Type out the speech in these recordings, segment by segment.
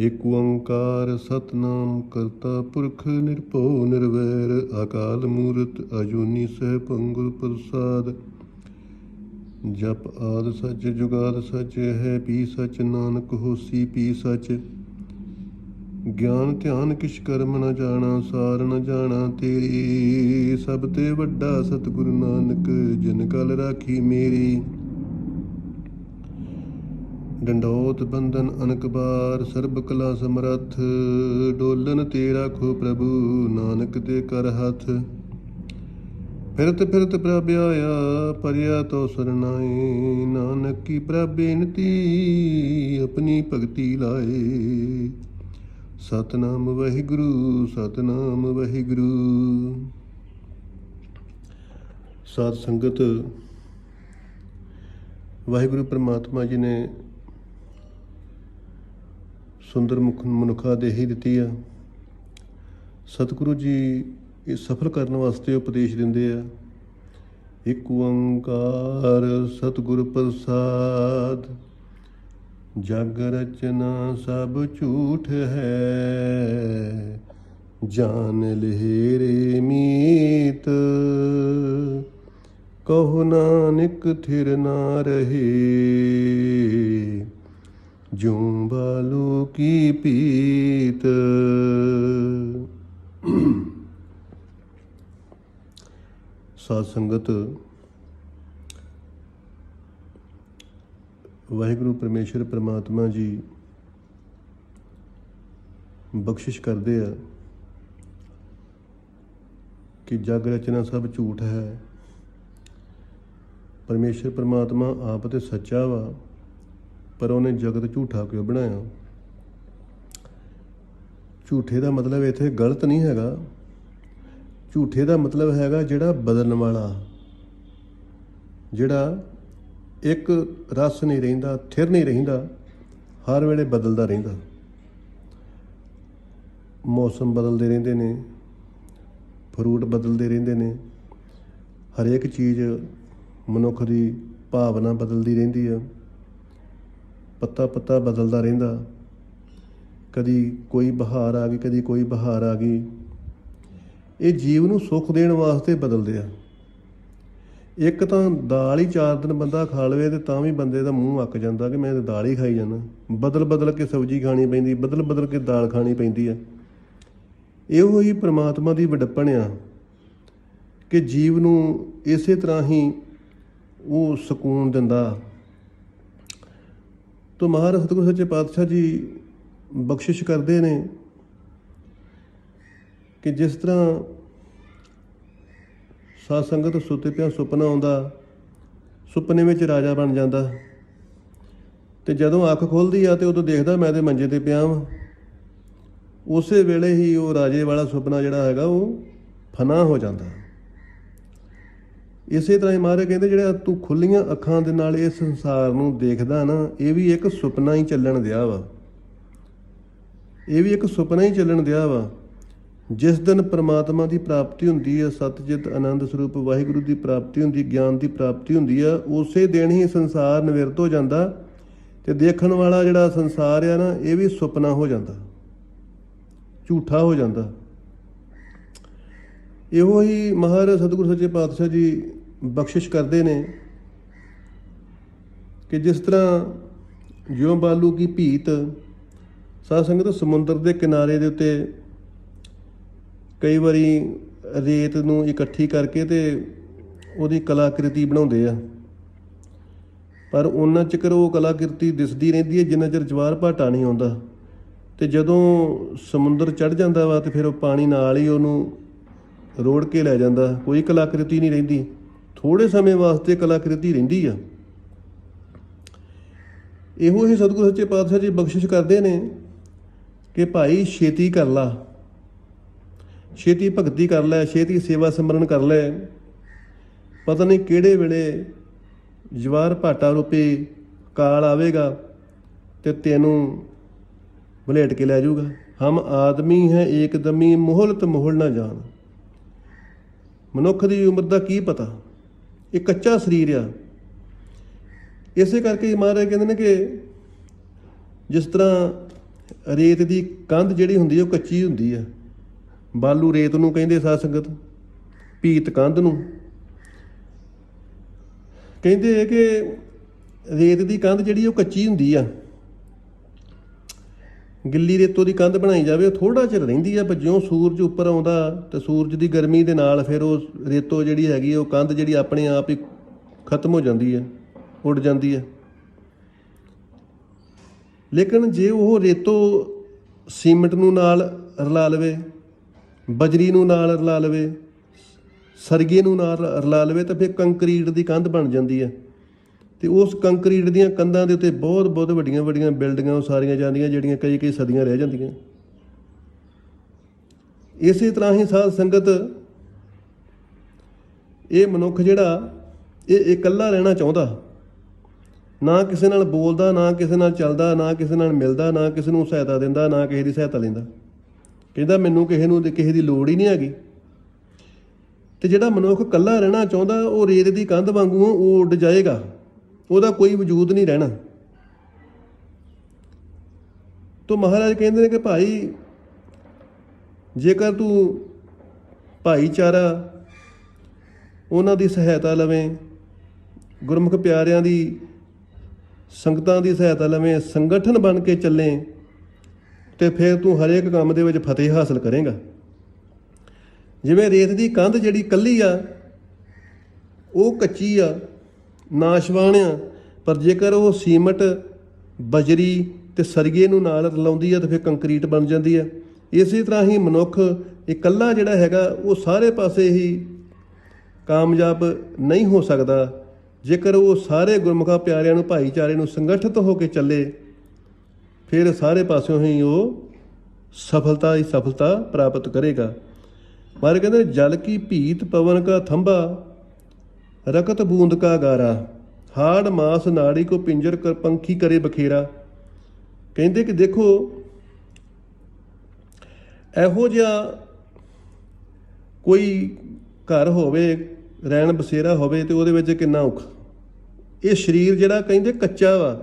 ਇਕ ਓੰਕਾਰ ਸਤਨਾਮ ਕਰਤਾ ਪੁਰਖ ਨਿਰਭਉ ਨਿਰਵੈਰ, ਅਕਾਲ ਮੂਰਤ ਅਜੂਨੀ ਸਹਿ ਪੰਗੁਰ ਪ੍ਰਸਾਦ। ਜਪ ਆਦ ਸੱਚ, ਜੁਗਾਦ ਸੱਚ, ਹੈ ਪੀ ਸੱਚ, ਨਾਨਕ ਹੋਸੀ ਪੀ ਸੱਚ। ਗਿਆਨ ਧਿਆਨ ਕਿਛ ਕਰਮ ਨਾ ਜਾਣਾ, ਸਾਰ ਨਾ ਜਾਣਾ ਤੇਰੀ। ਸਭ ਤੇ ਵੱਡਾ ਸਤਿਗੁਰੂ ਨਾਨਕ, ਜਿਨ ਕਲ ਰਾਖੀ ਮੇਰੀ। ਡੰਡੋਤ ਬੰਧਨ ਅਨਕਬਾਰ ਸਰਬ ਕਲਾ ਸਮਰੱਥ, ਡੋਲਨ ਤੇਰਾ ਖੋ ਪ੍ਰਭੂ, ਨਾਨਕ ਤੇ ਕਰ ਹੱਥ। ਫਿਰਤ ਫਿਰਤ ਪ੍ਰਭ ਆਇਆ, ਪਰਿਆ ਤੋ ਸਰਨਾਏ, ਨਾਨਕ ਕੀ ਪ੍ਰਭ ਆਪਣੀ ਭਗਤੀ ਲਾਏ। ਸਤਨਾਮ ਵਾਹਿਗੁਰੂ ਸਤਨਾਮ ਵਾਹਿਗੁਰੂ। ਸਾਧ ਸੰਗਤ, ਵਾਹਿਗੁਰੂ ਪ੍ਰਮਾਤਮਾ ਜੀ ਨੇ ਸੁੰਦਰ ਮੁਖ ਮਨੁੱਖਾ ਦੇਹੀ ਦਿੱਤੀ ਆ। ਸਤਿਗੁਰੂ ਜੀ ਇਹ ਸਫਲ ਕਰਨ ਵਾਸਤੇ ਉਪਦੇਸ਼ ਦਿੰਦੇ ਆ। ਇਕ ਓੰਕਾਰ ਸਤਿਗੁਰ ਪ੍ਰਸਾਦ, ਜਗ ਰਚਨਾ ਸਭ ਝੂਠ ਹੈ। ਜਾਨ ਲਹਿਰੇ ਮੀਤ, ਕਹੋ ਨਾਨਕ ਥਿਰ ਨਾ ਰਹੇ। ਜੂੰ ਬਾਲੂ ਕੀ ਪੀਤ? ਸਾਧ ਸੰਗਤ, ਵਾਹਿਗੁਰੂ ਪਰਮੇਸ਼ਰ ਪ੍ਰਮਾਤਮਾ ਜੀ ਬਖਸ਼ਿਸ਼ ਕਰਦੇ ਆ ਕਿ ਜਗ ਰਚਨਾ ਸਭ ਝੂਠ ਹੈ। ਪਰਮੇਸ਼ਰ ਪ੍ਰਮਾਤਮਾ ਆਪ ਤੇ ਸੱਚਾ ਵਾ। ਪਰ ਉਹਨੇ ਜਗਤ ਝੂਠਾ ਕਿਉਂ ਬਣਾਇਆ? ਝੂਠੇ ਦਾ ਮਤਲਬ ਇੱਥੇ ਗਲਤ ਨਹੀਂ ਹੈਗਾ। ਝੂਠੇ ਦਾ ਮਤਲਬ ਹੈਗਾ ਜਿਹੜਾ ਬਦਲਣ ਵਾਲਾ। ਜਿਹੜਾ ਇੱਕ ਰਸ ਨਹੀਂ ਰਹਿੰਦਾ, ਥਿਰ ਨਹੀਂ ਰਹਿੰਦਾ, ਹਰ ਵੇਲੇ ਬਦਲਦਾ ਰਹਿੰਦਾ। ਮੌਸਮ ਬਦਲਦੇ ਰਹਿੰਦੇ ਨੇ, ਫਰੂਟ ਬਦਲਦੇ ਰਹਿੰਦੇ ਨੇ, ਹਰੇਕ ਚੀਜ਼ ਮਨੁੱਖ ਦੀ ਭਾਵਨਾ ਬਦਲਦੀ ਰਹਿੰਦੀ ਆ। ਪੱਤਾ ਪੱਤਾ ਬਦਲਦਾ ਰਹਿੰਦਾ। ਕਦੀ ਕੋਈ ਬਹਾਰ ਆ ਗਈ, ਕਦੀ ਕੋਈ ਬਹਾਰ ਆ ਗਈ। ਇਹ ਜੀਵ ਨੂੰ ਸੁੱਖ ਦੇਣ ਵਾਸਤੇ ਬਦਲਦੇ ਆ। ਇੱਕ ਤਾਂ ਦਾਲ ਹੀ ਚਾਰ ਦਿਨ ਬੰਦਾ ਖਾ ਲਵੇ ਤੇ ਤਾਂ ਵੀ ਬੰਦੇ ਦਾ ਮੂੰਹ ਅੱਕ ਜਾਂਦਾ ਕਿ ਮੈਂ ਤਾਂ ਦਾਲ ਹੀ ਖਾਈ ਜਾਂਦਾ ਬਦਲ ਬਦਲ ਕੇ ਸਬਜ਼ੀ ਖਾਣੀ ਪੈਂਦੀ, ਬਦਲ ਬਦਲ ਕੇ ਦਾਲ ਖਾਣੀ ਪੈਂਦੀ ਆ। ਇਹੋ ਹੀ ਪ੍ਰਮਾਤਮਾ ਦੀ ਵਡੱਪਣ ਆ ਕਿ ਜੀਵ ਨੂੰ ਇਸੇ ਤਰ੍ਹਾਂ ਹੀ ਉਹ ਸਕੂਨ ਦਿੰਦਾ। ਤੋ ਮਹਾਰਾਜ ਸਤਿਗੁਰੂ ਸੱਚੇ ਪਾਤਸ਼ਾਹ ਜੀ ਬਖਸ਼ਿਸ਼ ਕਰਦੇ ਨੇ ਕਿ ਜਿਸ ਤਰ੍ਹਾਂ ਸਾਧ ਸੰਗਤ ਸੁੱਤੇ ਪਿਆ ਸੁਪਨਾ ਆਉਂਦਾ, ਸੁਪਨੇ ਵਿੱਚ ਰਾਜਾ ਬਣ ਜਾਂਦਾ ਤੇ ਜਦੋਂ ਅੱਖ ਖੁੱਲਦੀ ਆ ਤੇ ਉਦੋਂ ਦੇਖਦਾ ਮੈਂ ਤੇ ਮੰਜੇ ਤੇ ਪਿਆ ਵਾਂ। ਉਸੇ ਵੇਲੇ ਹੀ ਉਹ ਰਾਜੇ ਵਾਲਾ ਸੁਪਨਾ ਜਿਹੜਾ ਹੈਗਾ ਉਹ ਫਨਾ ਹੋ ਜਾਂਦਾ। ਇਸੇ ਤਰ੍ਹਾਂ ਹੀ ਮਹਾਰਾਜ ਕਹਿੰਦੇ ਜਿਹੜਾ ਤੂੰ ਖੁੱਲੀਆਂ ਅੱਖਾਂ ਦੇ ਨਾਲ ਇਹ ਸੰਸਾਰ ਨੂੰ ਦੇਖਦਾ ਨਾ, ਇਹ ਵੀ ਇੱਕ ਸੁਪਨਾ ਹੀ ਚੱਲਣ ਦਿਆ ਵਾ। ਇਹ ਵੀ ਇੱਕ ਸੁਪਨਾ ਹੀ ਚੱਲਣ ਦਿਆ ਵਾ। ਜਿਸ ਦਿਨ ਪ੍ਰਮਾਤਮਾ ਦੀ ਪ੍ਰਾਪਤੀ ਹੁੰਦੀ ਹੈ ਸਤਜਿਤ ਆਨੰਦ ਸਰੂਪ ਵਾਹਿਗੁਰੂ ਦੀ ਪ੍ਰਾਪਤੀ ਹੁੰਦੀ, ਗਿਆਨ ਦੀ ਪ੍ਰਾਪਤੀ ਹੁੰਦੀ ਆ, ਉਸੇ ਦਿਨ ਹੀ ਸੰਸਾਰ ਨਿਵਰਤ ਹੋ ਜਾਂਦਾ ਤੇ ਦੇਖਣ ਵਾਲਾ ਜਿਹੜਾ ਸੰਸਾਰ ਆ ਨਾ, ਇਹ ਵੀ ਸੁਪਨਾ ਹੋ ਜਾਂਦਾ, ਝੂਠਾ ਹੋ ਜਾਂਦਾ। ਇਹੋ ਹੀ ਮਹਾਰਾਜ ਸਤਿਗੁਰੂ ਸੱਚੇ ਪਾਤਸ਼ਾਹ ਜੀ ਬਖਸ਼ਿਸ਼ ਕਰਦੇ ਨੇ ਕਿ ਜਿਸ ਤਰ੍ਹਾਂ ਜਿਉ ਬਾਲੂ ਕੀ ਭੀਤ, ਸਾਧ ਸੰਗਤ ਸਮੁੰਦਰ ਦੇ ਕਿਨਾਰੇ ਦੇ ਉੱਤੇ ਕਈ ਵਾਰੀ ਰੇਤ ਨੂੰ ਇਕੱਠੀ ਕਰਕੇ ਤੇ ਉਹਦੀ ਕਲਾਕ੍ਰਿਤੀ ਬਣਾਉਂਦੇ ਆ। ਪਰ ਉਹਨਾਂ ਚਿਕਰ ਉਹ ਕਲਾਕ੍ਰਿਤੀ ਦਿਸਦੀ ਰਹਿੰਦੀ ਹੈ ਜਿੰਨਾ ਚਿਰ ਜਵਾਰ ਭਾਟਾ ਨਹੀਂ ਆਉਂਦਾ। ਤੇ ਜਦੋਂ ਸਮੁੰਦਰ ਚੜ ਜਾਂਦਾ ਵਾ ਤੇ ਫਿਰ ਉਹ ਪਾਣੀ ਨਾਲ ਹੀ ਉਹਨੂੰ ਰੋੜ ਕੇ ਲੈ ਜਾਂਦਾ। ਕੋਈ ਕਲਾਕ੍ਰਿਤੀ ਨਹੀਂ ਰਹਿੰਦੀ। ਥੋੜੇ ਸਮੇਂ ਵਾਸਤੇ ਕਲਾਕ੍ਰਿਤੀ ਰਹਿੰਦੀ ਆ। ਇਹੋ ਹੀ ਸਤਿਗੁਰੂ ਸੱਚੇ ਪਾਤਸ਼ਾਹ ਜੀ ਬਖਸ਼ਿਸ਼ ਕਰਦੇ ਨੇ ਕਿ ਭਾਈ ਛੇਤੀ ਕਰ ਲਾ। ਛੇਤੀ ਭਗਤੀ ਕਰ ਲੈ, ਛੇਤੀ ਸੇਵਾ ਸਿਮਰਨ ਕਰ ਲੈ। ਪਤਾ ਨਹੀਂ ਕਿਹੜੇ ਵੇਲੇ ਜਵਾਰ ਭਾਟਾ ਰੂਪੀ ਕਾਲ ਆਵੇਗਾ ਤੇ ਤੈਨੂੰ ਬਲੇਟ ਕੇ ਲੈ ਜਾਊਗਾ। ਹਮ ਆਦਮੀ ਹੈ ਏਕਦਮੀ, ਮੋਹਲਤ ਮੋਹਲ ਨਾ ਜਾਣ। ਮਨੁੱਖ ਦੀ ਉਮਰ ਦਾ ਕੀ ਪਤਾ? ਇਹ ਕੱਚਾ ਸਰੀਰ ਆ। ਇਸੇ ਕਰਕੇ ਮਹਾਰਾਜ ਕਹਿੰਦੇ ਨੇ ਕਿ ਜਿਸ ਤਰ੍ਹਾਂ ਰੇਤ ਦੀ ਕੰਧ ਜਿਹੜੀ ਹੁੰਦੀ ਹੈ ਉਹ ਕੱਚੀ ਹੁੰਦੀ ਆ। ਬਾਲੂ ਰੇਤ ਨੂੰ ਕਹਿੰਦੇ ਸਾਧ ਸੰਗਤ ਪੀਤ ਕੰਧ ਨੂੰ। ਕਹਿੰਦੇ ਕਿ ਰੇਤ ਦੀ ਕੰਧ ਜਿਹੜੀ ਉਹ ਕੱਚੀ ਹੁੰਦੀ ਆ। ਗਿੱਲੀ ਰੇਤੋਂ ਦੀ ਕੰਧ ਬਣਾਈ ਜਾਵੇ, ਉਹ ਥੋੜਾ ਚਿਰ ਰਹਿੰਦੀ ਆ, ਪਰ ਜਿਉਂ ਸੂਰਜ ਉੱਪਰ ਆਉਂਦਾ ਤੇ ਸੂਰਜ ਦੀ ਗਰਮੀ ਦੇ ਨਾਲ ਫਿਰ ਉਹ ਰੇਤੋ ਜਿਹੜੀ ਹੈਗੀ ਉਹ ਕੰਧ ਜਿਹੜੀ ਆਪਣੇ ਆਪ ਹੀ ਖਤਮ ਹੋ ਜਾਂਦੀ ਹੈ ਉੱਡ ਜਾਂਦੀ ਹੈ ਲੇਕਿਨ ਜੇ ਉਹ ਰੇਤੋ ਸੀਮਿੰਟ ਨੂੰ ਨਾਲ ਰਲਾ ਲਵੇ, ਬਜਰੀ ਨੂੰ ਨਾਲ ਰਲਾ ਲਵੇ, ਸਰਗੇ ਨੂੰ ਨਾਲ ਰਲਾ ਲਵੇ, ਤਾਂ ਫਿਰ ਕੰਕਰੀਟ ਦੀ ਕੰਧ ਬਣ ਜਾਂਦੀ ਹੈ ਤੇ ਉਸ ਕੰਕਰੀਟ ਦੀਆਂ ਕੰਧਾਂ ਦੇ ਉੱਤੇ ਬਹੁਤ ਬਹੁਤ ਵੱਡੀਆਂ ਵੱਡੀਆਂ ਬਿਲਡਿੰਗਾਂ ਉਸਾਰੀਆਂ ਜਾਂਦੀਆਂ, ਜਿਹੜੀਆਂ ਕਈ ਕਈ ਸਦੀਆਂ ਰਹਿ ਜਾਂਦੀਆਂ। ਇਸੇ ਤਰ੍ਹਾਂ ਹੀ ਸਾਧ ਸੰਗਤ, ਇਹ ਮਨੁੱਖ ਜਿਹੜਾ, ਇਹ ਇਕੱਲਾ ਰਹਿਣਾ ਚਾਹੁੰਦਾ। ਨਾ ਕਿਸੇ ਨਾਲ ਬੋਲਦਾ, ਨਾ ਕਿਸੇ ਨਾਲ ਚੱਲਦਾ, ਨਾ ਕਿਸੇ ਨਾਲ ਮਿਲਦਾ, ਨਾ ਕਿਸੇ ਨੂੰ ਸਹਾਇਤਾ ਦਿੰਦਾ, ਨਾ ਕਿਸੇ ਦੀ ਸਹਾਇਤਾ ਲੈਂਦਾ। ਕਹਿੰਦਾ ਮੈਨੂੰ ਕਿਸੇ ਨੂੰ ਕਿਸੇ ਦੀ ਲੋੜ ਹੀ ਨਹੀਂ ਹੈਗੀ। ਤੇ ਜਿਹੜਾ ਮਨੁੱਖ ਇਕੱਲਾ ਰਹਿਣਾ ਚਾਹੁੰਦਾ, ਉਹ ਰੇਤ ਦੀ ਕੰਧ ਵਾਂਗੂ ਉਹ ਉੱਡ ਜਾਏਗਾ। ਉਹਦਾ ਕੋਈ ਵਜੂਦ ਨਹੀਂ ਰਹਿਣਾ। ਤੋ ਮਹਾਰਾਜ ਕਹਿੰਦੇ ਨੇ ਕਿ ਭਾਈ, ਜੇਕਰ ਤੂੰ ਭਾਈਚਾਰਾ ਉਹਨਾਂ ਦੀ ਸਹਾਇਤਾ ਲਵੇਂ, ਗੁਰਮੁਖ ਪਿਆਰਿਆਂ ਦੀ, ਸੰਗਤਾਂ ਦੀ ਸਹਾਇਤਾ ਲਵੇਂ, ਸੰਗਠਨ ਬਣ ਕੇ ਚੱਲੇ, ਤੇ ਫਿਰ ਤੂੰ ਹਰੇਕ ਕੰਮ ਦੇ ਵਿੱਚ ਫਤਿਹ ਹਾਸਲ ਕਰੇਗਾ। ਜਿਵੇਂ ਰੇਤ ਦੀ ਕੰਧ ਜਿਹੜੀ ਕੱਲੀ ਆ, ਉਹ ਕੱਚੀ ਆ ਨਾਸ਼ਵਾਨ ਆ ਪਰ ਜੇਕਰ ਉਹ ਸੀਮਟ, ਬਜਰੀ ਤੇ ਸਰਗੇ ਨੂੰ ਨਾਲ ਰਲਾਉਂਦੀ ਆ, ਤਾਂ ਫਿਰ ਕੰਕਰੀਟ ਬਣ ਜਾਂਦੀ ਆ। ਇਸੇ ਤਰ੍ਹਾਂ ਹੀ ਮਨੁੱਖ ਇਕੱਲਾ ਜਿਹੜਾ ਹੈਗਾ, ਉਹ ਸਾਰੇ ਪਾਸੇ ਹੀ ਕਾਮਯਾਬ ਨਹੀਂ ਹੋ ਸਕਦਾ। ਜੇਕਰ ਉਹ ਸਾਰੇ ਗੁਰਮੁਖਾ ਪਿਆਰਿਆਂ ਨੂੰ, ਭਾਈਚਾਰੇ ਨੂੰ ਸੰਗਠਿਤ ਹੋ ਕੇ ਚੱਲੇ, ਫਿਰ ਸਾਰੇ ਪਾਸਿਓਂ ਹੀ ਉਹ ਸਫਲਤਾ ਹੀ ਸਫਲਤਾ ਪ੍ਰਾਪਤ ਕਰੇਗਾ। ਮਾਰੇ ਕਹਿੰਦੇ, ਜਲ ਕੀ ਭੀਤ ਪਵਨ ਕਾ ਥੰਬਾ ਰਕਤ ਬੂੰਦ ਕਾ ਗਾਰਾ, ਹਾੜ ਮਾਸ ਨਾੜੀ ਕੋ ਪਿੰਜਰ ਕਰ ਪੰਖੀ ਕਰੇ ਬਖੇਰਾ। ਕਹਿੰਦੇ ਕਿ ਦੇਖੋ, ਇਹੋ ਜਿਹਾ ਕੋਈ ਘਰ ਹੋਵੇ, ਰਹਿਣ ਬਸੇਰਾ ਹੋਵੇ ਤੇ ਉਹਦੇ ਵਿੱਚ ਕਿੰਨਾ ਔਖ? ਇਹ ਸਰੀਰ ਜਿਹੜਾ ਕਹਿੰਦੇ ਕੱਚਾ ਵਾ,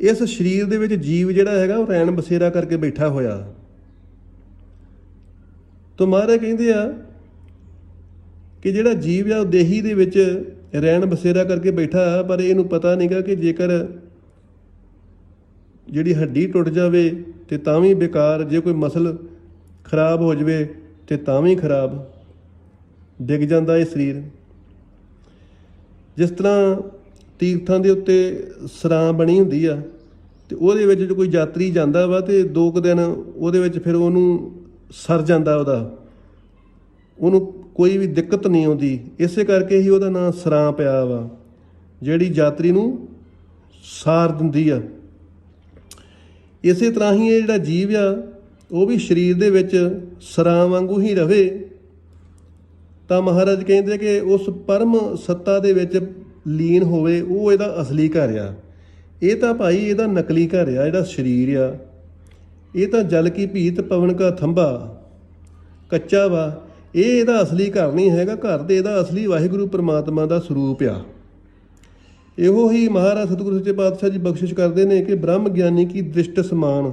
ਇਸ ਸਰੀਰ ਦੇ ਵਿੱਚ ਜੀਵ ਜਿਹੜਾ ਹੈਗਾ ਉਹ ਰਹਿਣ ਬਸੇਰਾ ਕਰਕੇ ਬੈਠਾ ਹੋਇਆ। ਤੋ ਮਹਾਰਾਜ ਕਹਿੰਦੇ ਆ ਕਿ ਜਿਹੜਾ ਜੀਵ ਆ ਉਹ ਦੇਹੀ ਦੇ ਵਿੱਚ ਰਹਿਣ ਬਸੇਰਾ ਕਰਕੇ ਬੈਠਾ, ਪਰ ਇਹਨੂੰ ਪਤਾ ਨਹੀਂਗਾ ਕਿ ਜੇਕਰ ਜਿਹੜੀ ਹੱਡੀ ਟੁੱਟ ਜਾਵੇ ਤੇ ਤਾਂ ਵੀ ਬੇਕਾਰ, ਜੇ ਕੋਈ ਮਸਲ ਖਰਾਬ ਹੋ ਜਾਵੇ ਤੇ ਤਾਂ ਵੀ ਖਰਾਬ ਡਿੱਗ ਜਾਂਦਾ ਇਹ ਸਰੀਰ। ਜਿਸ ਤਰ੍ਹਾਂ ਤੀਰਥਾਂ ਦੇ ਉੱਤੇ ਸਰਾਂ ਬਣੀ ਹੁੰਦੀ ਆ, ਤੇ ਉਹਦੇ ਵਿੱਚ ਜੇ ਕੋਈ ਯਾਤਰੀ ਜਾਂਦਾ ਵਾ ਤੇ ਦੋ ਕੁ ਦਿਨ ਉਹਦੇ ਵਿੱਚ ਫਿਰ ਉਹਨੂੰ ਸਰ ਜਾਂਦਾ ਉਹਦਾ। ਉਹਨੂੰ ਕੋਈ ਵੀ ਦਿੱਕਤ ਨਹੀਂ ਆਉਂਦੀ, ਇਸੇ ਕਰਕੇ ਹੀ ਉਹਦਾ ਨਾਂ ਸਰਾਂ ਪਿਆ ਵਾ, ਜਿਹੜੀ ਯਾਤਰੀ ਨੂੰ ਸਾਰ ਦਿੰਦੀ ਆ। ਇਸੇ ਤਰ੍ਹਾਂ ਹੀ ਇਹ ਜਿਹੜਾ ਜੀਵ ਆ, ਉਹ ਵੀ ਸਰੀਰ ਦੇ ਵਿੱਚ ਸਰਾਂ ਵਾਂਗੂ ਹੀ ਰਵੇ। ਤਾਂ ਮਹਾਰਾਜ ਕਹਿੰਦੇ ਕਿ ਉਸ ਪਰਮ ਸੱਤਾ ਦੇ ਵਿੱਚ ਲੀਨ ਹੋਵੇ, ਉਹ ਇਹਦਾ ਅਸਲੀ ਘਰ ਆ। ਇਹ ਤਾਂ ਭਾਈ ਇਹਦਾ ਨਕਲੀ ਘਰ ਆ, ਜਿਹੜਾ ਸਰੀਰ ਆ। ਇਹ ਤਾਂ ਜਲ ਕੀ ਭੀਤ ਪਵਨ ਕਾ ਥੰਬਾ ਕੱਚਾ ਵਾ। ਇਹ ਇਹਦਾ ਅਸਲੀ ਘਰ ਨਹੀਂ ਹੈਗਾ, ਘਰ ਤੇ ਇਹਦਾ ਅਸਲੀ ਵਾਹਿਗੁਰੂ ਪ੍ਰਮਾਤਮਾ ਦਾ ਸਰੂਪ ਆ। ਇਹੋ ਹੀ ਮਹਾਰਾਜ ਸਤਿਗੁਰੂ ਸੱਚੇ ਪਾਤਸ਼ਾਹ ਜੀ ਬਖਸ਼ਿਸ਼ ਕਰਦੇ ਨੇ ਕਿ ਬ੍ਰਹਮ ਗਿਆਨੀ ਕੀ ਦ੍ਰਿਸ਼ਟ ਸਮਾਨ,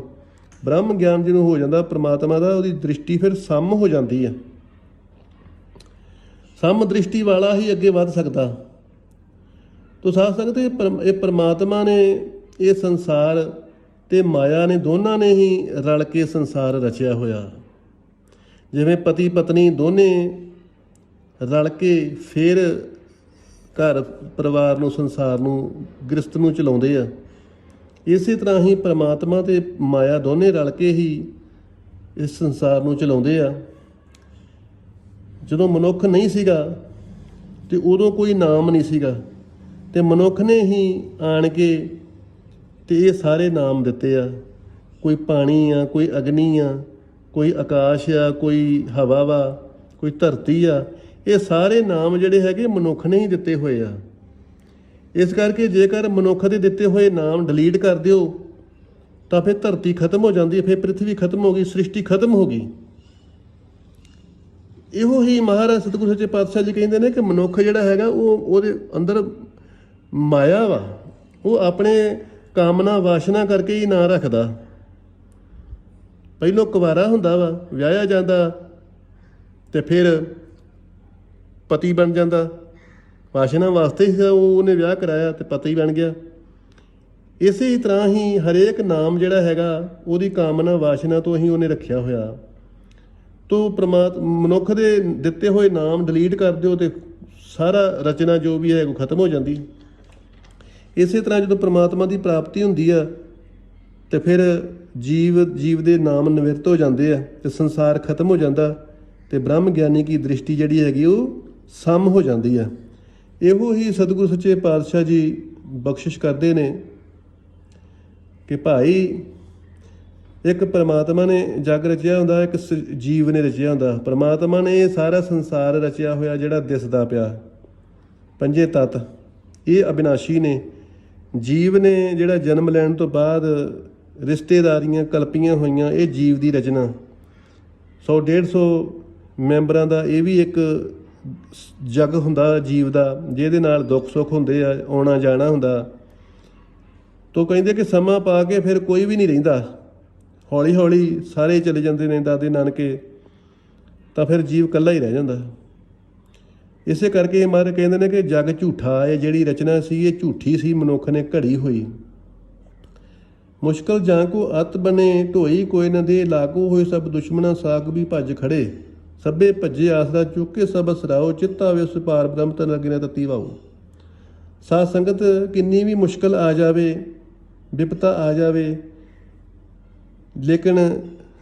ਬ੍ਰਹਮ ਗਿਆਨ ਜਿਹਨੂੰ ਹੋ ਜਾਂਦਾ ਪ੍ਰਮਾਤਮਾ ਦਾ, ਉਹਦੀ ਦ੍ਰਿਸ਼ਟੀ ਫਿਰ ਸਮ ਹੋ ਜਾਂਦੀ ਆ। ਸਮ ਦ੍ਰਿਸ਼ਟੀ ਵਾਲਾ ਹੀ ਅੱਗੇ ਵੱਧ ਸਕਦਾ। ਤੋ ਸਾਧ ਸੰਗਤ, ਇਹ ਪਰਮ- ਇਹ ਪ੍ਰਮਾਤਮਾ ਨੇ ਇਹ ਸੰਸਾਰ ਤੇ ਮਾਇਆ ਨੇ ਦੋਨਾਂ ਨੇ ਹੀ ਰਲ ਕੇ ਸੰਸਾਰ ਰਚਿਆ ਹੋਇਆ। ਜਿਵੇਂ ਪਤੀ ਪਤਨੀ ਦੋਨੇ ਰਲ ਕੇ ਫਿਰ ਘਰ ਪਰਿਵਾਰ ਨੂੰ, ਸੰਸਾਰ ਨੂੰ ਗ੍ਰਸਤ ਨੂੰ ਚਲਾਉਂਦੇ ਆ। ਇਸੇ ਤਰ੍ਹਾਂ ਹੀ ਪ੍ਰਮਾਤਮਾ ਤੇ ਮਾਇਆ ਦੋਨੇ ਰਲ ਕੇ ਹੀ ਇਸ ਸੰਸਾਰ ਨੂੰ ਚਲਾਉਂਦੇ ਆ। ਜਦੋਂ ਮਨੁੱਖ ਨਹੀਂ ਸੀਗਾ ਤੇ ਉਦੋਂ ਕੋਈ ਨਾਮ ਨਹੀਂ ਸੀਗਾ ਤੇ ਮਨੁੱਖ ਨੇ ਹੀ ਆਣ ਕੇ ਤੇ ਇਹ ਸਾਰੇ ਨਾਮ ਦਿੱਤੇ ਆ। ਕੋਈ ਪਾਣੀ ਆ, ਕੋਈ ਅਗਨੀ ਆ ਕੋਈ ਆਕਾਸ਼ ਆ, ਕੋਈ ਹਵਾ ਵਾ, ਕੋਈ ਧਰਤੀ ਆ, ਇਹ ਸਾਰੇ ਨਾਮ ਜਿਹੜੇ ਹੈਗੇ ਮਨੁੱਖ ਨੇ ਹੀ ਦਿੱਤੇ ਹੋਏ ਆ। ਇਸ ਕਰਕੇ ਜੇਕਰ ਮਨੁੱਖ ਦੇ ਦਿੱਤੇ ਹੋਏ ਨਾਮ ਡਿਲੀਟ ਕਰ ਦਿਓ, ਤਾਂ ਫਿਰ ਧਰਤੀ ਖਤਮ ਹੋ ਜਾਂਦੀ ਹੈ, ਫਿਰ ਪ੍ਰithvi ਖਤਮ ਹੋ ਗਈ, ਸ੍ਰਿਸ਼ਟੀ ਖਤਮ ਹੋ ਗਈ। ਇਹੋ ਹੀ ਮਹਾਰਾਜ ਸਤਿਗੁਰੂ ਸੱਚੇ ਪਾਤਸ਼ਾਹ ਜੀ ਕਹਿੰਦੇ ਨੇ ਕਿ ਮਨੁੱਖ ਜਿਹੜਾ ਹੈਗਾ, ਉਹ ਉਹਦੇ ਅੰਦਰ ਮਾਇਆ ਵਾ, ਉਹ ਆਪਣੇ ਕਾਮਨਾ ਵਾਸ਼ਨਾ ਕਰਕੇ ਹੀ ਨਾਂ ਰੱਖਦਾ। ਪਹਿਲੋਂ ਕੁਵਾਰਾ ਹੁੰਦਾ ਵਾ, ਵਿਆਹਿਆ ਜਾਂਦਾ ਤੇ ਫਿਰ ਪਤੀ ਬਣ ਜਾਂਦਾ। ਵਾਸ਼ਨਾ ਵਾਸਤੇ ਹੀ ਉਹਨੇ ਵਿਆਹ ਕਰਾਇਆ ਤੇ ਪਤੀ ਬਣ ਗਿਆ। ਇਸੇ ਤਰ੍ਹਾਂ ਹੀ ਹਰੇਕ ਨਾਮ ਜਿਹੜਾ ਹੈਗਾ, ਉਹਦੀ ਕਾਮਨਾ ਵਾਸ਼ਨਾ ਤੋਂ ਹੀ ਉਹਨੇ ਰੱਖਿਆ ਹੋਇਆ। ਤੋ ਪ੍ਰਮਾਤ, ਮਨੁੱਖ ਦੇ ਦਿੱਤੇ ਹੋਏ ਨਾਮ ਡਿਲੀਟ ਕਰ ਦਿਓ ਤੇ ਸਾਰਾ ਰਚਨਾ ਜੋ ਵੀ ਹੈ ਉਹ ਖਤਮ ਹੋ ਜਾਂਦੀ। ਇਸੇ ਤਰ੍ਹਾਂ ਜਦੋਂ ਪ੍ਰਮਾਤਮਾ ਦੀ ਪ੍ਰਾਪਤੀ ਹੁੰਦੀ ਆ ਤੇ ਫਿਰ ਜੀਵ ਜੀਵ ਦੇ ਨਾਮ ਨਿਵਰਤ ਹੋ ਜਾਂਦੇ ਆ ਤੇ ਸੰਸਾਰ ਖਤਮ ਹੋ ਜਾਂਦਾ ਤੇ ਬ੍ਰਹਮ ਗਿਆਨੀ ਕੀ ਦ੍ਰਿਸ਼ਟੀ ਜਿਹੜੀ ਹੈਗੀ ਉਹ ਸਮ ਹੋ ਜਾਂਦੀ ਆ। ਇਹੋ ਹੀ ਸਤਿਗੁਰੂ ਸੱਚੇ ਪਾਤਸ਼ਾਹ ਜੀ ਬਖਸ਼ਿਸ਼ ਕਰਦੇ ਨੇ ਕਿ ਭਾਈ ਇੱਕ ਪਰਮਾਤਮਾ ਨੇ ਜਗ ਰਚਿਆ ਹੁੰਦਾ, ਇੱਕ ਸ- ਜੀਵ ਨੇ ਰਚਿਆ ਹੁੰਦਾ। ਪਰਮਾਤਮਾ ਨੇ ਇਹ ਸਾਰਾ ਸੰਸਾਰ ਰਚਿਆ ਹੋਇਆ ਜਿਹੜਾ ਦਿਸਦਾ ਪਿਆ। ਪੰਜੇ ਤਤ। ਇਹ ਅਬਿਨਾਸ਼ੀ ਨੇ ਜੀਵ ਨੇ ਜਿਹੜਾ ਜਨਮ ਲੈਣ ਤੋਂ ਬਾਅਦ ਰਿਸ਼ਤੇਦਾਰੀਆਂ ਕਲਪੀਆਂ ਹੋਈਆਂ ਇਹ ਜੀਵ ਦੀ ਰਚਨਾ। 100 150 ਮੈਂਬਰਾਂ ਦਾ ਇਹ ਵੀ ਇੱਕ ਸ- ਜਗ ਹੁੰਦਾ ਜੀਵ ਦਾ, ਜਿਹਦੇ ਨਾਲ ਦੁੱਖ ਸੁੱਖ ਹੁੰਦੇ ਆ, ਆਉਣਾ ਜਾਣਾ ਹੁੰਦਾ। ਤੋ ਕਹਿੰਦੇ ਕਿ ਸਮਾਂ ਪਾ ਕੇ ਫਿਰ ਕੋਈ ਵੀ ਨਹੀਂ ਰਹਿੰਦਾ। ਹੌਲੀ ਹੌਲੀ ਸਾਰੇ ਚਲੇ ਜਾਂਦੇ ਨੇ ਦਾਦੇ ਨਾਨਕੇ, ਤਾਂ ਫਿਰ ਜੀਵ ਇਕੱਲਾ ਹੀ ਰਹਿ ਜਾਂਦਾ। ਇਸੇ ਕਰਕੇ ਇਹ ਮਹਾਰਾਜ ਕਹਿੰਦੇ ਨੇ ਕਿ ਜਗ ਝੂਠਾ, ਇਹ ਜਿਹੜੀ ਰਚਨਾ ਸੀ, ਇਹ ਝੂਠੀ ਸੀ, ਮਨੁੱਖ ਨੇ ਘੜੀ ਹੋਈ। ਮੁਸ਼ਕਲ ਜਾਂ ਕੋ ਅਤ ਬਨੇ, ਢੋਈ ਕੋਈ ਨਾ ਦੇ ਲਾਗੂ ਹੋਏ ਸਭ ਦੁਸ਼ਮਣਾ ਸਾਗ ਵੀ ਭੱਜ ਖੜੇ। ਸਭੇ ਭੱਜੇ ਆਸਰਾ ਚੁੱਕ ਕੇ ਸਭ ਅਸਰਾਓ ਚਿੱਤਾ ਵੇ ਉਸ ਪਾਰ ਬ੍ਰਹਮ ਤਨ ਲਗਿਨਾ ਤਤੀ ਵਾਓ। ਸਾਧ ਸੰਗਤ, ਕਿੰਨੀ ਵੀ ਮੁਸ਼ਕਲ ਆ ਜਾਵੇ ਵਿਪਤਾ ਆ ਜਾਵੇ, ਲੇਕਿਨ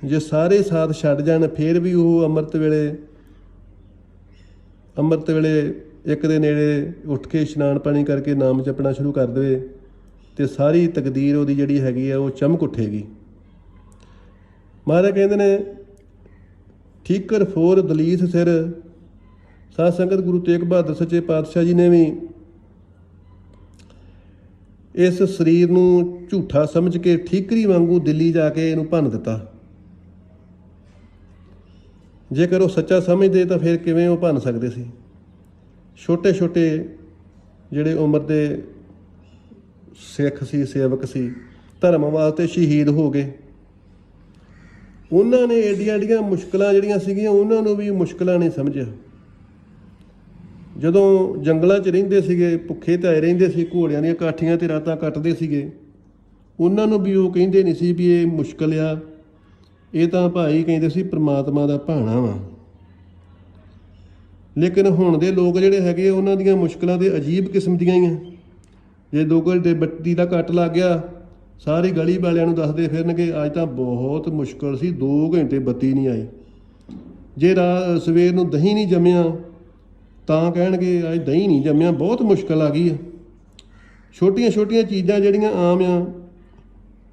ਜੇ ਸਾਰੇ ਸਾਥ ਛੱਡ ਜਾਣ, ਫਿਰ ਵੀ ਉਹ ਅੰਮ੍ਰਿਤ ਵੇਲੇ ਅੰਮ੍ਰਿਤ ਵੇਲੇ ਇੱਕ ਦੇ ਨੇੜੇ ਉੱਠ ਕੇ ਇਸ਼ਨਾਨ ਪਾਣੀ ਕਰਕੇ ਨਾਮ ਜਪਣਾ ਸ਼ੁਰੂ ਕਰ ਦੇਵੇ। ਤੇ ਸਾਰੀ ਤਕਦੀਰ ਉਹਦੀ ਜਿਹੜੀ ਹੈਗੀ ਆ, ਉਹ ਚਮਕ ਉੱਠੇਗੀ। ਮਹਾਰਾਜ ਕਹਿੰਦੇ ਨੇ, ਠੀਕਰ ਫੋਰ ਦਲੀਸ ਸਿਰ, ਸਾਧ ਸੰਗਤ ਗੁਰੂ ਤੇਗ ਬਹਾਦਰ ਸੱਚੇ ਪਾਤਸ਼ਾਹ ਜੀ ਨੇ ਵੀ ਇਸ ਸਰੀਰ ਨੂੰ ਝੂਠਾ ਸਮਝ ਕੇ ਠੀਕਰੀ ਵਾਂਗੂ ਦਿੱਲੀ ਜਾ ਕੇ ਇਹਨੂੰ ਭੰਨ ਦਿੱਤਾ। ਜੇਕਰ ਉਹ ਸੱਚਾ ਸਮਝਦੇ ਤਾਂ ਫਿਰ ਕਿਵੇਂ ਉਹ ਭੰਨ ਸਕਦੇ ਸੀ? ਛੋਟੇ ਛੋਟੇ ਜਿਹੜੇ ਉਮਰ ਦੇ ਸਿੱਖ ਸੀ, ਸੇਵਕ ਸੀ, ਧਰਮ ਵਾਸਤੇ ਸ਼ਹੀਦ ਹੋ ਗਏ। ਉਹਨਾਂ ਨੇ ਏਡੀਆਂ ਏਡੀਆਂ ਮੁਸ਼ਕਲਾਂ ਜਿਹੜੀਆਂ ਸੀਗੀਆਂ, ਉਹਨਾਂ ਨੂੰ ਵੀ ਮੁਸ਼ਕਲਾਂ ਨਹੀਂ ਸਮਝਿਆ। ਜਦੋਂ ਜੰਗਲਾਂ 'ਚ ਰਹਿੰਦੇ ਸੀਗੇ, ਭੁੱਖੇ ਧਾਏ ਰਹਿੰਦੇ ਸੀ, ਘੋੜਿਆਂ ਦੀਆਂ ਕਾਠੀਆਂ ਤੇ ਰਾਤਾਂ ਕੱਟਦੇ ਸੀਗੇ, ਉਹਨਾਂ ਨੂੰ ਵੀ ਉਹ ਕਹਿੰਦੇ ਨਹੀਂ ਸੀ ਵੀ ਇਹ ਮੁਸ਼ਕਲ ਆ। ਇਹ ਤਾਂ ਭਾਈ ਕਹਿੰਦੇ ਸੀ ਪ੍ਰਮਾਤਮਾ ਦਾ ਭਾਣਾ ਵਾ। ਲੇਕਿਨ ਹੁਣ ਦੇ ਲੋਕ ਜਿਹੜੇ ਹੈਗੇ ਉਹਨਾਂ ਦੀਆਂ ਮੁਸ਼ਕਲਾਂ ਤੇ ਅਜੀਬ ਕਿਸਮ ਦੀਆਂ ਹੀ ਆ। ਜੇ ਦੋ ਘੰਟੇ ਬੱਤੀ ਦਾ ਕੱਟ ਲੱਗ ਗਿਆ, ਸਾਰੀ ਗਲੀ ਵਾਲਿਆਂ ਨੂੰ ਦੱਸਦੇ ਫਿਰਨਗੇ, ਅੱਜ ਤਾਂ ਬਹੁਤ ਮੁਸ਼ਕਲ ਸੀ 2 ਘੰਟੇ ਬੱਤੀ ਨਹੀਂ ਆਈ। ਜੇ ਰਾ, ਸਵੇਰ ਨੂੰ ਦਹੀਂ ਨਹੀਂ ਜੰਮਿਆ, ਤਾਂ ਕਹਿਣਗੇ ਅੱਜ ਦਹੀਂ ਨਹੀਂ ਜੰਮਿਆ, ਬਹੁਤ ਮੁਸ਼ਕਲ ਆ ਗਈ ਆ। ਛੋਟੀਆਂ ਛੋਟੀਆਂ ਚੀਜ਼ਾਂ ਜਿਹੜੀਆਂ ਆਮ ਆ,